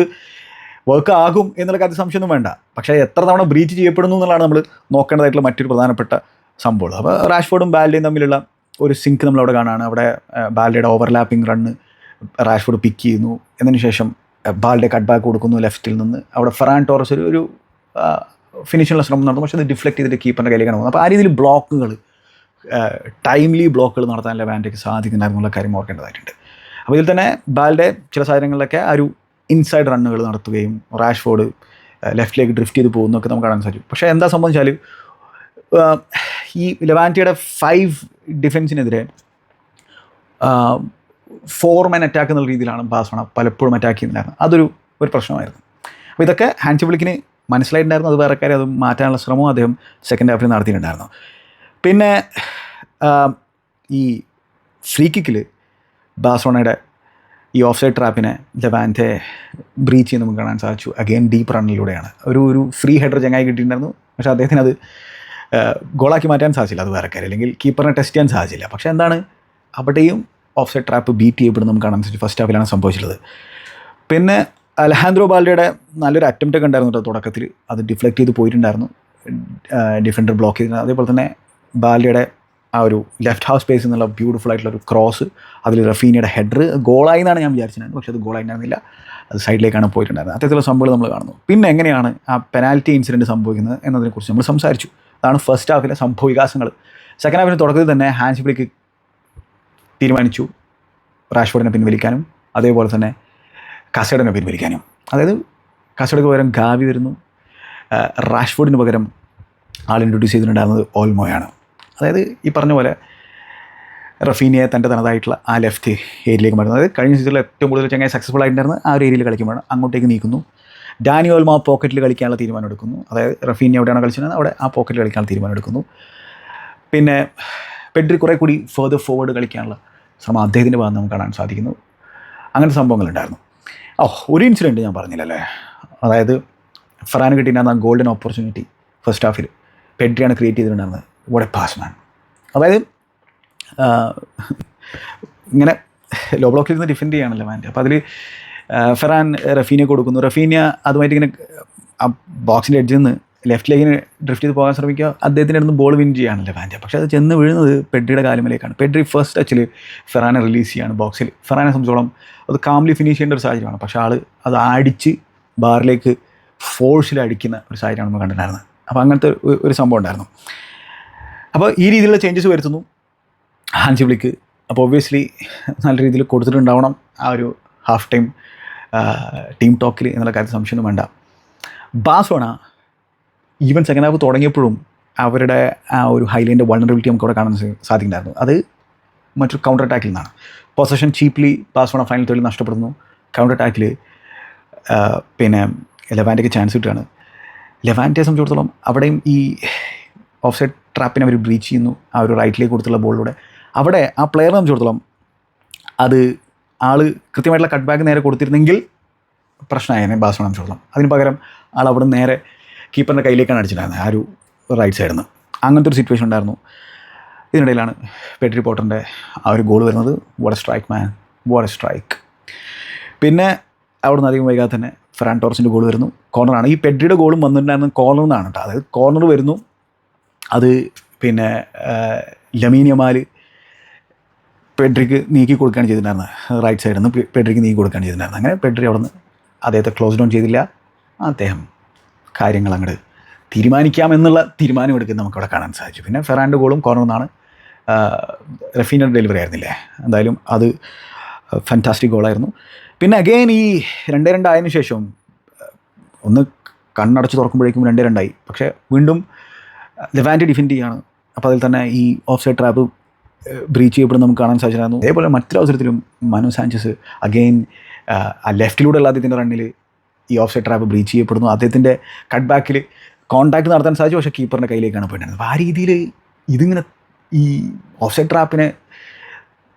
വർക്ക് ആകും എന്നുള്ള കാര്യത്തിൽ സംശയമൊന്നും വേണ്ട. പക്ഷേ എത്ര തവണ ബ്രീച്ച് ചെയ്യപ്പെടുന്നു എന്നുള്ളതാണ് നമ്മൾ നോക്കേണ്ടതായിട്ടുള്ള മറ്റൊരു പ്രധാനപ്പെട്ട സംഭവം. അപ്പോൾ റാഷ്ഫോർഡും ബാലിയും തമ്മിലുള്ള ഒരു സിങ്ക് നമ്മളവിടെ കാണാണ്. അവിടെ ബാൽഡയുടെ ഓവർലാപ്പിംഗ് റണ്ണ് റാഷ്ഫോർഡ് പിക്ക് ചെയ്യുന്നു. എന്നതിന് ശേഷം ബാൽഡെ കട്ട് ബാക്ക് കൊടുക്കുന്നു ലെഫ്റ്റിൽ നിന്ന്. അവിടെ ഫെറാൻ ടോറസ് ഒരു ഒരു ഫിനിഷിനുള്ള ശ്രമം നടന്നു. പക്ഷേ അത് ഡിഫ്ലക്ട് ചെയ്തിട്ട് കീപ്പറിന്റെ കയ്യിലേക്കാണ് പോകുന്നത് അപ്പോൾ ആ രീതിയിൽ ബ്ലോക്കുകൾ ടൈംലി ബ്ലോക്കുകൾ നടത്താൻ ലെവാൻഡയ്ക്ക് സാധിക്കുന്നുണ്ടായിരുന്നുള്ള കാര്യം ഓർക്കേണ്ടതായിട്ടുണ്ട്. അപ്പോൾ ഇതിൽ തന്നെ ബാലിന്റെ ചില സാഹചര്യങ്ങളിലൊക്കെ ആ ഒരു ഇൻസൈഡ് റണ്ണുകൾ നടത്തുകയും റാഷ്ഫോർഡ് ലെഫ്റ്റിലേക്ക് ഡ്രിഫ്റ്റ് ചെയ്ത് പോകുന്നതൊക്കെ നമുക്ക് കാണാൻ സാധിക്കും. പക്ഷേ എന്താ സംബന്ധിച്ചാൽ ഈ ലെവാന്റിയുടെ ഫൈവ് ഡിഫൻസിനെതിരെ ഫോർ മെൻ അറ്റാക്ക് എന്നുള്ള രീതിയിലാണ് ബാസോണ പലപ്പോഴും അറ്റാക്ക് ചെയ്യുന്നുണ്ടായിരുന്നത് അതൊരു ഒരു പ്രശ്നമായിരുന്നു. അപ്പോൾ ഇതൊക്കെ ഹാൻഡ് വിളിക്കിന് മനസ്സിലായിട്ടുണ്ടായിരുന്നു. അത് വേറെ കാര്യം അത് മാറ്റാനുള്ള ശ്രമവും അദ്ദേഹം സെക്കൻഡ് ഹാഫിൽ നടത്തിയിട്ടുണ്ടായിരുന്നു. പിന്നെ ഈ ഫ്രീ കിക്കിൽ ബാസോണയുടെ ഈ ഓഫ് സൈഡ് ട്രാപ്പിനെ ജവാന്റെ ബ്രീച്ച് ചെയ്യുന്ന നമുക്ക് കാണാൻ സാധിച്ചു. അഗെയിൻ ഡീപ്പ് റണ്ണിലൂടെയാണ് ഒരു ഒരു ഫ്രീ ഹെഡർ ചങ്ങായി കിട്ടിയിട്ടുണ്ടായിരുന്നു. പക്ഷേ അദ്ദേഹത്തിന് അത് ഗോളാക്കി മാറ്റാൻ സാധിച്ചില്ല. അത് വേറെ കാര്യം. അല്ലെങ്കിൽ കീപ്പറിനെ ടെസ്റ്റ് ചെയ്യാൻ സാധിച്ചില്ല. പക്ഷേ എന്താണ്? അവിടെയും ഓഫ് ട്രാപ്പ് ബീറ്റ് ചെയ്യപ്പെടും നമുക്ക് കാണാൻ സാധിച്ചു ഫസ്റ്റ് ഹാഫിലാണ് സംഭവിച്ചിട്ടുള്ളത്. പിന്നെ അലഹാൻഡ്രോ ബാൽഡയുടെ നല്ലൊരു അറ്റംപ്റ്റ് ഒക്കെ ഉണ്ടായിരുന്നു തുടക്കത്തിൽ. അത് ഡിഫ്ലക്റ്റ് ചെയ്ത് പോയിട്ടുണ്ടായിരുന്നു. ഡിഫൻഡർ ബ്ലോക്ക് ചെയ്തിരുന്നു അതേപോലെ തന്നെ ബാൽഡയുടെ ആ ഒരു ലെഫ്റ്റ് ഹാഫ് സ്പേസ് എന്നുള്ള ബ്യൂട്ടിഫുൾ ആയിട്ടുള്ള ഒരു ക്രോസ് അതിൽ റഫീനയുടെ ഹെഡർ ഗോളായി എന്നാണ് ഞാൻ വിചാരിച്ചിരുന്നത്. പക്ഷേ അത് ഗോളായിട്ടുണ്ടായിരുന്നില്ല അത് സൈഡിലേക്കാണ് പോയിട്ടുണ്ടായിരുന്നത്. അത്തരത്തിലുള്ള സംഭവങ്ങൾ നമ്മൾ കാണുന്നു. പിന്നെ എങ്ങനെയാണ് ആ പെനാൽറ്റി ഇൻസിഡന്റ് സംഭവിക്കുന്നത് എന്നതിനെക്കുറിച്ച് നമ്മൾ സംസാരിച്ചു. അതാണ് ഫസ്റ്റ് ഹാഫിലെ സംഭവ വികാസങ്ങൾ. സെക്കൻഡ് ഹാഫിന്റെ തുടക്കത്തിൽ തന്നെ ഹാൻസ് ബ്രേക്ക് തീരുമാനിച്ചു റാഷ്ഫോർഡിനെ പിൻവലിക്കാനും അതേപോലെ തന്നെ കസേഡിനെ പിൻവലിക്കാനും. അതായത് കസേഡക്ക് പകരം ഗാവി വരുന്നു. റാഷ്ഫോർഡിന് പകരം ആൾ ഇൻട്രൊഡ്യൂസ് ചെയ്തിട്ടുണ്ടായിരുന്നത് ഓൾമോയാണ് അതായത് ഈ പറഞ്ഞ പോലെ റഫീനിയെ തന്റെ തനതായിട്ടുള്ള ആ ലെഫ്റ്റ് ഏരിയയിലേക്ക് മാറ്റുന്നു. അതായത് കഴിഞ്ഞ സീസണിൽ ഏറ്റവും കൂടുതൽ ചങ്ങായി സക്സസ്ഫുൾ ആയിട്ടുണ്ടായിരുന്നു ആ ഒരു ഏരിയയിൽ കളിക്കുമ്പോൾ അങ്ങോട്ടേക്ക് നീക്കുന്നു. ഡാനി ഓൽമ പോക്കറ്റിൽ കളിക്കാനുള്ള തീരുമാനം എടുക്കുന്നു അതായത് റഫീനി എവിടെയാണ് കളിച്ചിരുന്നത് അവിടെ ആ പോക്കറ്റിൽ കളിക്കാനുള്ള തീരുമാനം എടുക്കുന്നു പിന്നെ പെഡ്രി കുറേ കൂടി ഫെർദർ ഫോർവേഡ് കളിക്കാനുള്ള ശ്രമം അദ്ദേഹത്തിന്റെ ഭാഗത്ത് നമുക്ക് കാണാൻ സാധിക്കുന്നു. അങ്ങനെ സംഭവങ്ങളുണ്ടായിരുന്നു. ഓ ഒരു ഇൻസിഡന്റ് ഞാൻ പറഞ്ഞില്ലല്ലേ? അതായത് ഫറാൻ കിട്ടിയിരുന്ന ഗോൾഡൻ ഓപ്പർച്യൂണിറ്റി ഫസ്റ്റ് ഹാഫിൽ പെഡ്രിയാണ് ക്രിയേറ്റ് ചെയ്തിട്ടുണ്ടായിരുന്നത് എ പാസ് മാൻ അതായത് ഇങ്ങനെ ലോ ബ്ലോക്കിൽ നിന്ന് ഡിഫെൻഡ് ചെയ്യാണല്ലോ മാന്റെ അപ്പോൾ അതിൽ ഫെറാൻ റഫീനെ കൊടുക്കുന്നു. റഫീനിയ അതുമായിട്ട് ഇങ്ങനെ ആ ബോക്സിന്റെ എഡ്ജിൽ നിന്ന് ലെഫ്റ്റിലേക്ക് ഡ്രിഫ്റ്റ് ചെയ്ത് പോകാൻ ശ്രമിക്കുക. അദ്ദേഹത്തിന്റെ അടുത്ത് ബോൾ വിൻ ചെയ്യാണല്ലോ ഫാന്റെ പക്ഷേ അത് ചെന്ന് വീഴുന്നത് പെഡ്രിയുടെ കാലുമലേക്കാണ് പെഡ്രി ഫസ്റ്റ് ടച്ചിൽ ഫെറാനെ റിലീസ് ചെയ്യാണ് ബോക്സിൽ ഫെറാനെ സംബന്ധിച്ചോളം അത് കാംലി ഫിനിഷ് ചെയ്യേണ്ട ഒരു സാഹചര്യമാണ്. പക്ഷേ ആൾ അത് അടിച്ച് ബാറിലേക്ക് ഫോഴ്സിൽ അടിക്കുന്ന ഒരു സാഹചര്യമാണ് നമ്മൾ കണ്ടിട്ടുണ്ടായിരുന്നത്. അപ്പോൾ അങ്ങനത്തെ ഒരു- സംഭവം ഉണ്ടായിരുന്നു. അപ്പോൾ ഈ രീതിയിലുള്ള ചേഞ്ചസ് വരുത്തുന്നു. ഹാൻസി വിളിക്ക് അപ്പോൾ ഒബ്വിയസ്ലി നല്ല രീതിയിൽ കൊടുത്തിട്ടുണ്ടാവണം ആ ഒരു ഹാഫ് ടൈം ടീം ടോക്കിൽ എന്നുള്ള കാര്യത്തിൽ സംശയമൊന്നും വേണ്ട. ബാസോണ ഈവൻ സെക്കൻഡ് ഹാഫ് തുടങ്ങിയപ്പോഴും അവരുടെ ആ ഒരു ഹൈലൈന്റെ വൾണറബിലിറ്റി നമുക്ക് അവിടെ കാണാൻ സാധിക്കുന്നുണ്ടായിരുന്നു. അത് മറ്റൊരു കൗണ്ടർ അറ്റാക്കിൽ നിന്നാണ്. പൊസഷൻ ചീപ്ലി വൺ ഫൈനൽ തൊഴിൽ നഷ്ടപ്പെടുന്നു. കൗണ്ടർ അറ്റാക്കിൽ പിന്നെ ലെവാന്റയ്ക്ക് ചാൻസ് കിട്ടുകയാണ്. ലെവാന്റയെ സംബന്ധിച്ചിടത്തോളം അവിടെയും ഈ ഓഫ് സൈഡ് ട്രാപ്പിനെ അവർ ബ്രീച്ച് ചെയ്യുന്നു. ആ ഒരു റൈറ്റിലേക്ക് കൊടുത്തുള്ള ബോളിലൂടെ അവിടെ ആ പ്ലെയറിനെ സംബന്ധിച്ചിടത്തോളം അത് ആൾ കൃത്യമായിട്ടുള്ള കട്ട് ബാക്ക് നേരെ കൊടുത്തിരുന്നെങ്കിൽ പ്രശ്നമായേനെ ബാസോണ സംബന്ധിച്ചിടത്തോളം. അതിന് പകരം ആൾ അവിടെ നേരെ കീപ്പറിന്റെ കയ്യിലേക്കാണ് അടിച്ചിട്ടുണ്ടായിരുന്നത് ആ ഒരു റൈറ്റ് സൈഡിൽ നിന്ന് അങ്ങനത്തെ ഒരു സിറ്റുവേഷൻ ഉണ്ടായിരുന്നു. ഇതിനിടയിലാണ് പെട്രി പോട്ടറിന്റെ ആ ഒരു ഗോൾ വരുന്നത്. What strike man what strike പിന്നെ അവിടെ നിന്ന് അധികം വൈകാതെ തന്നെ ഫെറാൻ ടോർസിന്റെ ഗോൾ വരുന്നു. കോർണറാണ് ഈ പെഡ്രിയുടെ ഗോളും വന്നിട്ടുണ്ടായിരുന്നത് കോർണർ നിന്നാണ് കേട്ടോ. അതായത് കോർണർ വരുന്നു. അത് പിന്നെ ലമീനിയമാൽ പെഡ്രിക്ക് നീക്കി കൊടുക്കുകയാണ് ചെയ്തിട്ടുണ്ടായിരുന്നത്. റൈറ്റ് സൈഡിൽ നിന്ന് പെഡ്രിക്ക് നീക്കി കൊടുക്കുകയാണ് ചെയ്തിട്ടുണ്ടായിരുന്നത്. അങ്ങനെ പെഡ്രി അവിടെ നിന്ന് അദ്ദേഹത്തെ ക്ലോസ് ഡൗൺ ചെയ്തില്ല. അദ്ദേഹം കാര്യങ്ങൾ അങ്ങോട്ട് തീരുമാനിക്കാമെന്നുള്ള തീരുമാനം എടുക്കുന്നത് നമുക്കവിടെ കാണാൻ സാധിച്ചു. പിന്നെ ഫെറാൻഡ് ഗോളും കോർണർന്നാണ് റഫീനർ ഡെലിവറി ആയിരുന്നില്ലേ? എന്തായാലും അത് ഫാന്റാസ്റ്റിക് ഗോളായിരുന്നു പിന്നെ അഗെയിൻ ഈ രണ്ടേ രണ്ടായതിനു ശേഷം ഒന്ന് കണ്ണടച്ച് തുറക്കുമ്പോഴേക്കും രണ്ടേ രണ്ടായി. പക്ഷേ വീണ്ടും ലെവാൻഡ് ഡിഫെൻഡ് ചെയ്യാണ്. അപ്പോൾ അതിൽ തന്നെ ഈ ഓഫ് സൈഡ് ട്രാപ്പ് ബ്രീച്ച് ചെയ്യപ്പെടുന്ന നമുക്ക് കാണാൻ സാധിച്ചിരുന്നു അതേപോലെ മറ്റൊരു അവസരത്തിലും മനു സാഞ്ചസ് അഗെയിൻ ആ ലെഫ്റ്റിലൂടെയുള്ള അദ്ദേഹത്തിന്റെ റണ്ണിൽ ഈ ഓഫ് സൈഡ് ട്രാപ്പ് ബ്രീച്ച് ചെയ്യപ്പെടുന്നു. അദ്ദേഹത്തിന്റെ കട്ട് ബാക്കിൽ കോൺടാക്ട് നടത്താൻ സാധിച്ചു. പക്ഷേ കീപ്പറിന്റെ കയ്യിലേക്കാണ് പോയിട്ടുണ്ടായിരുന്നത് അപ്പോൾ ആ രീതിയിൽ ഇതിങ്ങനെ ഈ ഓഫ് സൈഡ് ട്രാപ്പിനെ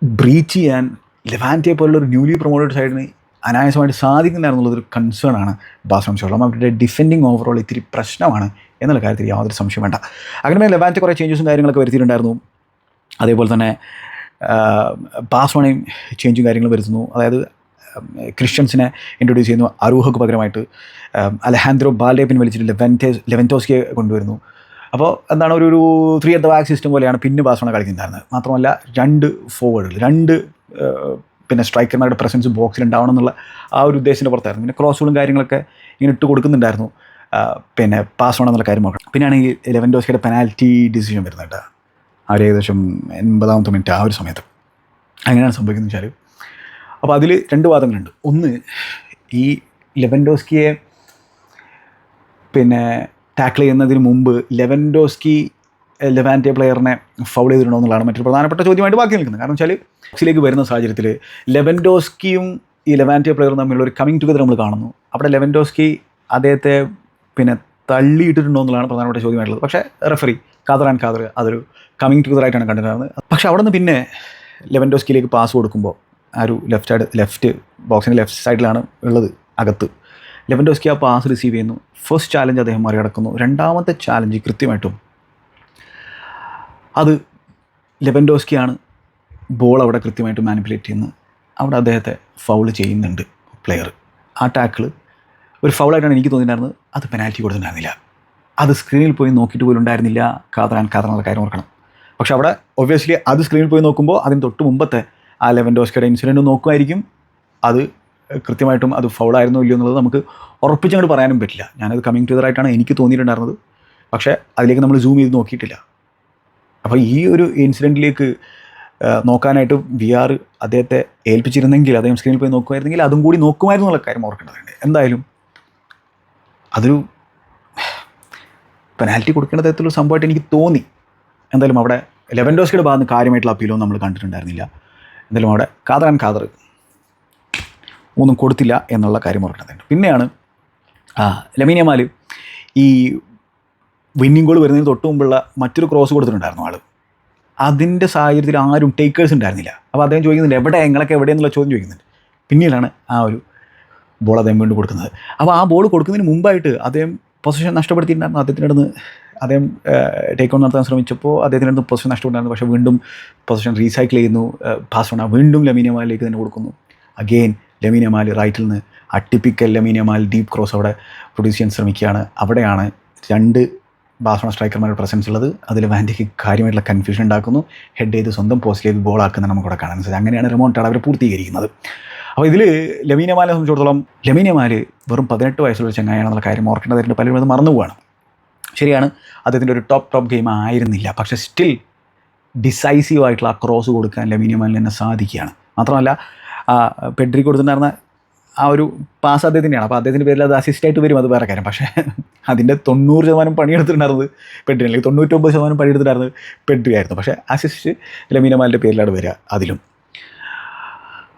ബ്രീച്ച് ചെയ്യാൻ ലെവാന്റിയെ പോലുള്ള ഒരു ന്യൂലി പ്രൊമോട്ടഡ് സൈഡിന് അനായാസമായിട്ട് സാധിക്കുന്നതായിരുന്നുള്ളൊരു കൺസേൺ ആണ് ബാസ്റംസോളം അവരുടെ ഡിഫെൻഡിങ് ഓവറോൾ ഇത്തിരി പ്രശ്നമാണ് എന്നുള്ള കാര്യത്തിൽ യാതൊരു സംശയം വേണ്ട. അങ്ങനെ ലെവാന്റ് കുറേ ചേഞ്ചസും കാര്യങ്ങളൊക്കെ വരുത്തിയിട്ടുണ്ടായിരുന്നു. അതേപോലെ തന്നെ ബാസ്മണയും ചേഞ്ചും കാര്യങ്ങളും വരുത്തുന്നു. അതായത് ക്രിസ്ത്യൻസിനെ ഇൻട്രൊഡ്യൂസ് ചെയ്യുന്നു. അറൂഹക്ക് പകരമായിട്ട് അലഹാൻഡ്രോ ബാലെ പിൻവലിച്ചിട്ട് ലെവന്റേ ലെവന്റോസ്കിയെ കൊണ്ടുവരുന്നു. അപ്പോൾ എന്താണ് ഒരു ഒരു three at the back system പോലെയാണ് പിന്നെ ബാസ്മണ കളിക്കുന്നുണ്ടായിരുന്നത് മാത്രമല്ല രണ്ട് ഫോർവേഡുകൾ രണ്ട് പിന്നെ സ്ട്രൈക്കർമാരുടെ പ്രസൻസ് ബോക്സിൽ ഉണ്ടാവണം എന്നുള്ള ആ ഒരു ഉദ്ദേശത്തിന്റെ പുറത്തായിരുന്നു. പിന്നെ ക്രോസുകളും കാര്യങ്ങളൊക്കെ ഇങ്ങനെ ഇട്ട് കൊടുക്കുന്നുണ്ടായിരുന്നു. പിന്നെ പാസ് ഓൺ എന്നുള്ള കാര്യം നോക്കണം. പിന്നെയാണെങ്കിൽ ലെവൻ ഡോസ്കിയുടെ പെനാൽറ്റി ഡിസിഷൻ വരുന്നുണ്ട്. ആ ഒരു ഏകദേശം എൺപതാമത്തെ മിനിറ്റ് ആ ഒരു സമയത്ത്. അങ്ങനെയാണ് സംഭവിക്കുന്നത് വെച്ചാൽ അപ്പോൾ അതിൽ രണ്ട് വാദങ്ങളുണ്ട്. ഒന്ന് ഈ ലെവൻഡോസ്കിയെ പിന്നെ ടാക്കിൾ ചെയ്യുന്നതിന് മുമ്പ് ലെവൻഡോസ്കി ലെവാന്റെ പ്ലെയറിനെ ഫൗൾ ചെയ്തിട്ടുണ്ടോ എന്നുള്ളതാണ് മറ്റൊരു പ്രധാനപ്പെട്ട ചോദ്യമായിട്ട് ബാക്കി നിൽക്കുന്നത്. കാരണം വെച്ചാൽ ബോക്സിലേക്ക് വരുന്ന സാഹചര്യത്തിൽ ലെവൻഡോസ്കിയും ഈ ലെവാന്റെ പ്ലെയറും തമ്മിലുള്ള ഒരു കമ്മിങ് ടുഗദർ നമ്മൾ കാണുന്നു. അവിടെ ലെവൻഡോസ്കി അദ്ദേഹത്തെ പിന്നെ തള്ളിയിട്ടിട്ടുണ്ടോ എന്നുള്ളതാണ് പ്രധാനപ്പെട്ട ചോദ്യമായിട്ടുള്ളത്. പക്ഷേ റെഫറി കാതർ ആൻഡ് കാതർ അതൊരു കമ്മിങ് ടുഗദർ ആയിട്ടാണ് കണ്ടിട്ടുണ്ടായിരുന്നത്. പക്ഷേ അവിടെ നിന്ന് പിന്നെ ലെവൻഡോസ്കിയിലേക്ക് പാസ് കൊടുക്കുമ്പോൾ ആ ഒരു ലെഫ്റ്റ് സൈഡ് ലെഫ്റ്റ് ബോക്സിന്റെ ലെഫ്റ്റ് സൈഡിലാണ് ഉള്ളത് അകത്ത്. ലെവൻഡോസ്കി ആ പാസ് റിസീവ് ചെയ്യുന്നു. ഫസ്റ്റ് ചാലഞ്ച് അദ്ദേഹം മറികടക്കുന്നു. രണ്ടാമത്തെ ചാലഞ്ച് കൃത്യമായിട്ടും അത് ലെവൻഡോസ്കിയാണ് ബോൾ അവിടെ കൃത്യമായിട്ട് മാനിപ്പുലേറ്റ് ചെയ്യുന്നത്. അവിടെ അദ്ദേഹത്തെ ഫൗൾ ചെയ്യുന്നുണ്ട് പ്ലെയർ ആ ടാക്കിൾ ഒരു ഫൗളായിട്ടാണ് എനിക്ക് തോന്നിയിട്ടുണ്ടായിരുന്നത്. അത് പെനാൽറ്റി കൊടുത്തിട്ടുണ്ടായിരുന്നില്ല. അത് സ്ക്രീനിൽ പോയി നോക്കിയിട്ട് പോലും ഉണ്ടായിരുന്നില്ല. കാതറാൻ കാതറാനുള്ള കാര്യം ഓർക്കണം. പക്ഷെ അവിടെ ഒബ്വിയസ്ലി അത് സ്ക്രീനിൽ പോയി നോക്കുമ്പോൾ അതിന് തൊട്ട് മുമ്പത്തെ ആ ലെവൻ ഡോസ്കയുടെ ഇൻസിഡന്റ് നോക്കുമായിരിക്കും. അത് കൃത്യമായിട്ടും അത് ഫൗളായിരുന്നോ ഇല്ലയോ എന്നുള്ളത് നമുക്ക് ഉറപ്പിച്ചങ്ങോട്ട് പറയാനും പറ്റില്ല. ഞാനത് കമ്മിങ് ടുഗറായിട്ടാണ് എനിക്ക് തോന്നിയിട്ടുണ്ടായിരുന്നത്. പക്ഷേ അതിലേക്ക് നമ്മൾ സൂം ചെയ്ത് നോക്കിയിട്ടില്ല. അപ്പോൾ ഈ ഒരു ഇൻസിഡന്റിലേക്ക് നോക്കാനായിട്ട് വി ആർ അദ്ദേഹത്തെ ഏൽപ്പിച്ചിരുന്നെങ്കിൽ അദ്ദേഹം സ്ക്രീനിൽ പോയി നോക്കുമായിരുന്നെങ്കിൽ അതും കൂടി നോക്കുമായിരുന്നു എന്നുള്ള കാര്യം ഓർക്കേണ്ടതുണ്ട് എന്തായാലും അതൊരു പെനാൽറ്റി കൊടുക്കേണ്ട തരത്തിലുള്ള സംഭവമായിട്ട് എനിക്ക് തോന്നി. എന്തായാലും അവിടെ ലെവൻ ഡോസ്കയുടെ ഭാഗത്ത് കാര്യമായിട്ടുള്ള അപ്പീലൊന്നും നമ്മൾ കണ്ടിട്ടുണ്ടായിരുന്നില്ല. എന്തായാലും അവിടെ കാതർ ആൻഡ് കാതർ. ഒന്നും കൊടുത്തില്ല എന്നുള്ള കാര്യം ഓർക്കേണ്ടതുണ്ട് പിന്നെയാണ് ആ ലമീനിയമാൽ ഈ വിന്നിംഗ് ഗോൾ വരുന്നതിന് തൊട്ട് മുമ്പുള്ള മറ്റൊരു ക്രോസ് കൊടുത്തിട്ടുണ്ടായിരുന്നു ആൾ അതിന്റെ സാഹചര്യത്തിൽ ആരും ടേക്കേഴ്സ് ഉണ്ടായിരുന്നില്ല. അപ്പോൾ അദ്ദേഹം ചോദിക്കുന്നുണ്ട് എവിടെ? എങ്ങളൊക്കെ എവിടെ എന്നുള്ള ചോദ്യം ചോദിക്കുന്നുണ്ട്. പിന്നീടാണ് ആ ഒരു ബോൾ അദ്ദേഹം വീണ്ടും കൊടുക്കുന്നത്. അപ്പോൾ ആ ബോൾ കൊടുക്കുന്നതിന് മുമ്പായിട്ട് അദ്ദേഹം പൊസിഷൻ നഷ്ടപ്പെടുത്തിയിട്ടുണ്ടായിരുന്നു. അദ്ദേഹത്തിന്റെ അടുത്ത് അദ്ദേഹം ടേക്ക് ഓൺ നടത്താൻ ശ്രമിച്ചപ്പോൾ അദ്ദേഹത്തിന് അടുത്ത് പൊസിഷൻ നഷ്ടപ്പെട്ടായിരുന്നു പക്ഷേ വീണ്ടും പൊസിഷൻ റീസൈക്കിൾ ചെയ്യുന്നു. പാസ് ഓൺ വീണ്ടും ലമീനമാലിലേക്ക് തന്നെ കൊടുക്കുന്നു. അഗെയിൻ ലമീനമാൽ റൈറ്റിൽ നിന്ന് അട്ടിപ്പിക്കൽ ലമീനമാൽ ഡീപ്പ് ക്രോസ് അവിടെ പ്രൊഡ്യൂസ് ചെയ്യാൻ ശ്രമിക്കുകയാണ്. അവിടെയാണ് രണ്ട് ബാസോണ സ്ട്രൈക്കർമാരുടെ പ്രസൻസ് ഉള്ളത്. അതിൽ വാൻഡിക്ക് കാര്യമായിട്ടുള്ള കൺഫ്യൂഷൻ ഉണ്ടാക്കുന്നു. ഹെഡ് ചെയ്ത് സ്വന്തം പോസ്റ്റിലേക്ക് ഗോൾ ആക്കുന്നത് നമുക്കിവിടെ കാണാൻ സാധിക്കും. അങ്ങനെയാണ് റിമോണ്ടാണ് അവർ പൂർത്തീകരിക്കുന്നത്. അപ്പോൾ ഇതിൽ ലമീനമാലെ സംബന്ധിച്ചിടത്തോളം ലമീനമാൽ വെറും പതിനെട്ട് വയസ്സുള്ള ചങ്ങായാണെന്നുള്ള കാര്യം ഓർക്കേണ്ടതായിട്ട് പലരും അത് മറന്നു പോവാണ് ശരിയാണ്. അദ്ദേഹത്തിന്റെ ഒരു ടോപ്പ് ടോപ്പ് ഗെയിം ആയിരുന്നില്ല. പക്ഷേ സ്റ്റിൽ ഡിസൈസീവ് ആയിട്ടുള്ള ആ ക്രോസ് കൊടുക്കാൻ ലമീനിയമാലിന് തന്നെ സാധിക്കുകയാണ്. മാത്രമല്ല പെഡ്രി കൊടുത്തിട്ടുണ്ടായിരുന്ന ആ ഒരു പാസ് അദ്ദേഹത്തിന്റെയാണ് അപ്പോൾ അദ്ദേഹത്തിന്റെ പേരിൽ അത് അസിസ്റ്റായിട്ട് വരും അത് വേറെ കാര്യം. പക്ഷേ അതിന്റെ തൊണ്ണൂറ് ശതമാനം പണിയെടുത്തിട്ടുണ്ടായിരുന്നത് പെഡ്രി അല്ലെങ്കിൽ തൊണ്ണൂറ്റൊമ്പത് ശതമാനം പണിയെടുത്തിട്ടുണ്ടായിരുന്നത് പെഡ്രി ആയിരുന്നു. പക്ഷേ അസിസ്റ്റ് ലമീനമാലിന്റെ പേരിലാണ് വരിക അതിലും.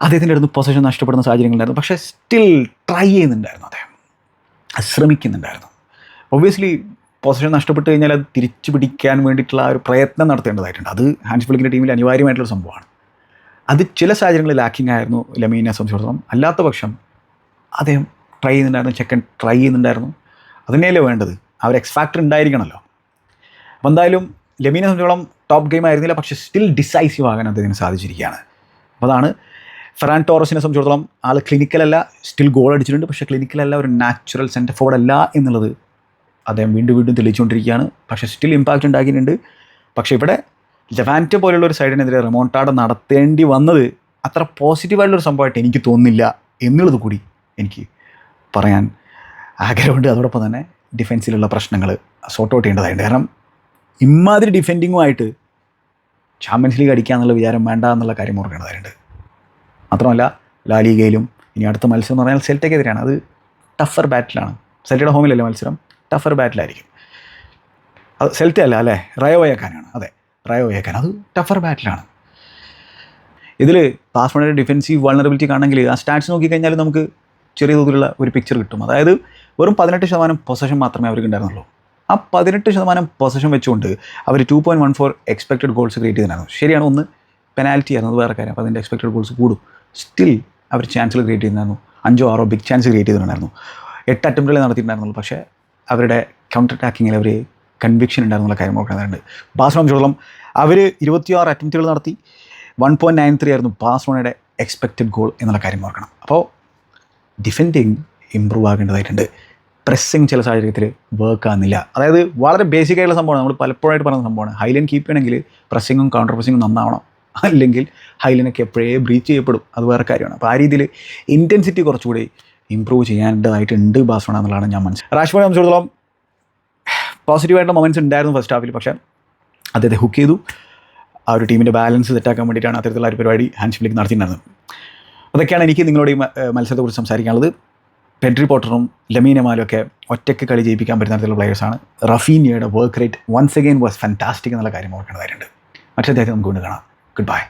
അദ്ദേഹത്തിന്റെ അടുത്ത് പൊസിഷൻ നഷ്ടപ്പെടുന്ന സാഹചര്യങ്ങളുണ്ടായിരുന്നു. പക്ഷേ സ്റ്റിൽ ട്രൈ ചെയ്യുന്നുണ്ടായിരുന്നു അദ്ദേഹം. ശ്രമിക്കുന്നുണ്ടായിരുന്നു. ഒബ്വിയസ്ലി പൊസിഷൻ നഷ്ടപ്പെട്ട് കഴിഞ്ഞാൽ അത് തിരിച്ചു പിടിക്കാൻ വേണ്ടിയിട്ടുള്ള ആ ഒരു പ്രയത്നം നടത്തേണ്ടതായിട്ടുണ്ട്. അത് ഹാൻസ് ഫ്ലിക്കിന്റെ ടീമിൽ അനിവാര്യമായിട്ടുള്ള സംഭവമാണ്. അത് ചില സാഹചര്യങ്ങളിൽ ലാക്കിംഗ് ആയിരുന്നു ലമീനെ സംബന്ധിച്ചിടത്തോളം. അല്ലാത്ത പക്ഷം അദ്ദേഹം ട്രൈ ചെയ്യുന്നുണ്ടായിരുന്നു ചെക്കൻ ട്രൈ ചെയ്യുന്നുണ്ടായിരുന്നു. അതിനെയല്ലേ വേണ്ടത്? ആ ഒരു എക്സ് ഫാക്ടർ ഉണ്ടായിരിക്കണമല്ലോ. അപ്പോൾ എന്തായാലും ലമീനെ സംബന്ധിച്ചോളം ടോപ്പ് ഗെയിം ആയിരുന്നില്ല പക്ഷെ സ്റ്റിൽ ഡിസൈസീവ് ആകാൻ അദ്ദേഹത്തിന് സാധിച്ചിരിക്കുകയാണ്. അപ്പോൾ അതാണ് ഫെറാൻ ടോറസിനെ സംബന്ധിച്ചിടത്തോളം ആൾ ക്ലിനിക്കലല്ല സ്റ്റിൽ ഗോൾ അടിച്ചിട്ടുണ്ട്. പക്ഷേ ക്ലിനിക്കലല്ല ഒരു നാച്ചുറൽ സെന്റർ ഫോർഡ് അല്ല എന്നുള്ളത് അദ്ദേഹം വീണ്ടും വീണ്ടും തെളിയിച്ചുകൊണ്ടിരിക്കുകയാണ്. പക്ഷേ സ്റ്റിൽ ഇമ്പാക്റ്റ് ഉണ്ടാക്കിയിട്ടുണ്ട്. പക്ഷേ ഇവിടെ ലെവാന്റ പോലെയുള്ള ഒരു സൈഡിനെതിരെ റിമോണ്ടാഡ് നടത്തേണ്ടി വന്നത് അത്ര പോസിറ്റീവായിട്ടുള്ളൊരു സംഭവമായിട്ട് എനിക്ക് തോന്നുന്നില്ല എന്നുള്ളത് കൂടി എനിക്ക് പറയാൻ ആഗ്രഹമുണ്ട്. അതോടൊപ്പം തന്നെ ഡിഫൻസിലുള്ള പ്രശ്നങ്ങൾ സോർട്ട് ഔട്ട് ചെയ്യേണ്ടതായിട്ടുണ്ട്. കാരണം ഇമാതിരി ഡിഫെൻഡിങ്ങുമായിട്ട് ചാമ്പ്യൻസ് ലീഗ് അടിക്കുക എന്നുള്ള വിചാരം വേണ്ട എന്നുള്ള കാര്യം ഓർക്കേണ്ടതായിട്ടുണ്ട് മാത്രമല്ല ലാലിഗയിലും ഇനി അടുത്ത മത്സരം എന്ന് പറഞ്ഞാൽ സെൽറ്റയ്ക്കെതിരെയാണ് അത് ടഫർ ബാറ്റിലാണ് സെൽറ്റയുടെ ഹോമിലല്ലേ മത്സരം? ടഫർ ബാറ്റിലായിരിക്കും. അത് സെൽറ്റ അല്ല അല്ലേ? റയോ ഏക്കാനാണ് അതെ റയോ ഏക്കാൻ അത് ടഫർ ബാറ്റിലാണ്. ഇതിൽ പാസ്മണിയുടെ ഡിഫൻസീവ് വൾണറബിലിറ്റി കാണണമെങ്കിൽ ആ സ്റ്റാറ്റ്സ് നോക്കിക്കഴിഞ്ഞാൽ നമുക്ക് ചെറിയ തോതിലുള്ള ഒരു പിക്ചർ കിട്ടും. അതായത് വെറും പതിനെട്ട് ശതമാനം പൊസഷൻ മാത്രമേ അവർക്ക് ഉണ്ടായിരുന്നുള്ളൂ. ആ പതിനെട്ട് ശതമാനം പൊസഷൻ വെച്ചുകൊണ്ട് അവർ two point one four expected goals create ചെയ്തിട്ടുണ്ടായിരുന്നു. ശരിയാണ് ഒന്ന് പെനാൽറ്റി ആയിരുന്നു. അത് വേറെ കാര്യം. അപ്പോൾ അതിന്റെ എക്സ്പെക്റ്റഡ് ഗോൾസ് കൂടും. സ്റ്റിൽ അവർ ചാൻസുകൾ ക്രിയേറ്റ് ചെയ്യുന്നുണ്ടായിരുന്നു അഞ്ചോ ആറോ ബിഗ് ചാൻസ് ക്രിയേറ്റ് ചെയ്തിട്ടുണ്ടായിരുന്നു. എട്ട് അറ്റംപ്റ്റുകളെ നടത്തിയിട്ടുണ്ടായിരുന്നുള്ളൂ. പക്ഷേ അവരുടെ കൗണ്ടർ അറ്റാക്കിങ്ങിൽ അവർ കൺവിക്ഷൻ ഉണ്ടായിരുന്നുള്ള കാര്യം നോക്കുന്നുണ്ട് ബാസ്ലോം അവർ ഇരുപത്തിയാറ് അറ്റംപ്റ്റുകൾ നടത്തി. വൺ പോയിന്റ് നയൻ ത്രീ ആയിരുന്നു ബാസ്ലോണയുടെ എക്സ്പെക്റ്റഡ് ഗോൾ എന്നുള്ള കാര്യം ഓർക്കണം. അപ്പോൾ ഡിഫെൻഡിങ് ഇമ്പ്രൂവ് ആകേണ്ടതായിട്ടുണ്ട്. പ്രസ്സിങ് ചില സാഹചര്യത്തിൽ വർക്ക് ആകുന്നില്ല അതായത് വളരെ ബേസിക് ആയിട്ടുള്ള സംഭവമാണ്. നമ്മൾ പലപ്പോഴായിട്ട് പറയുന്ന സംഭവമാണ്. ഹൈലൈൻ കീപ്പ് ചെയ്യണമെങ്കിൽ പ്രസ്സിങ്ങും കൗണ്ടർ പ്രസ്സിങ്ങും നന്നാവണം. അല്ലെങ്കിൽ ഹൈലൈനൊക്കെ എപ്പോഴേ ബ്രീച്ച് ചെയ്യപ്പെടും. അത് വേറെ കാര്യമാണ്. അപ്പോൾ ആ രീതിയിൽ ഇന്റൻസിറ്റി കുറച്ചുകൂടി ഇമ്പ്രൂവ് ചെയ്യേണ്ടതായിട്ടുണ്ട് ബാസോണ എന്നുള്ളതാണ് ഞാൻ മനസ്സിലായത് റാഷ്മോനെ സംബന്ധിച്ചിടത്തോളം പോസിറ്റീവായിട്ടുള്ള മൊമെന്റ്സ് ഉണ്ടായിരുന്നു ഫസ്റ്റ് ഹാഫിൽ പക്ഷേ അദ്ദേഹത്തെ ഹുക്ക് ചെയ്തു. ആ ഒരു ടീമിന്റെ ബാലൻസ് സെറ്റാക്കാൻ വേണ്ടിയിട്ടാണ് അത്തരത്തിലുള്ള ഒരു പരിപാടി ഹാൻഡ് ഫ്ലിക്ക് നടത്തിയിട്ടുണ്ടായിരുന്നത്. അതൊക്കെയാണ് എനിക്ക് നിങ്ങളോട് ഈ മത്സരത്തെക്കുറിച്ച് സംസാരിക്കാനുള്ളത്. പെഡ്രി പോട്ടറും ലമീനമാലും ഒക്കെ ഒറ്റയ്ക്ക് കളി ജയിപ്പിക്കാൻ പറ്റുന്ന തരത്തിലുള്ള പ്ലെയേഴ്സാണ് റഫീനിയയുടെ work rate once again was fantastic എന്നുള്ള കാര്യം ഓർക്കേണ്ടതായിട്ടുണ്ട്. മറ്റേ അദ്ദേഹത്തെ നമുക്ക് കൊണ്ട് കാണാം. Good bye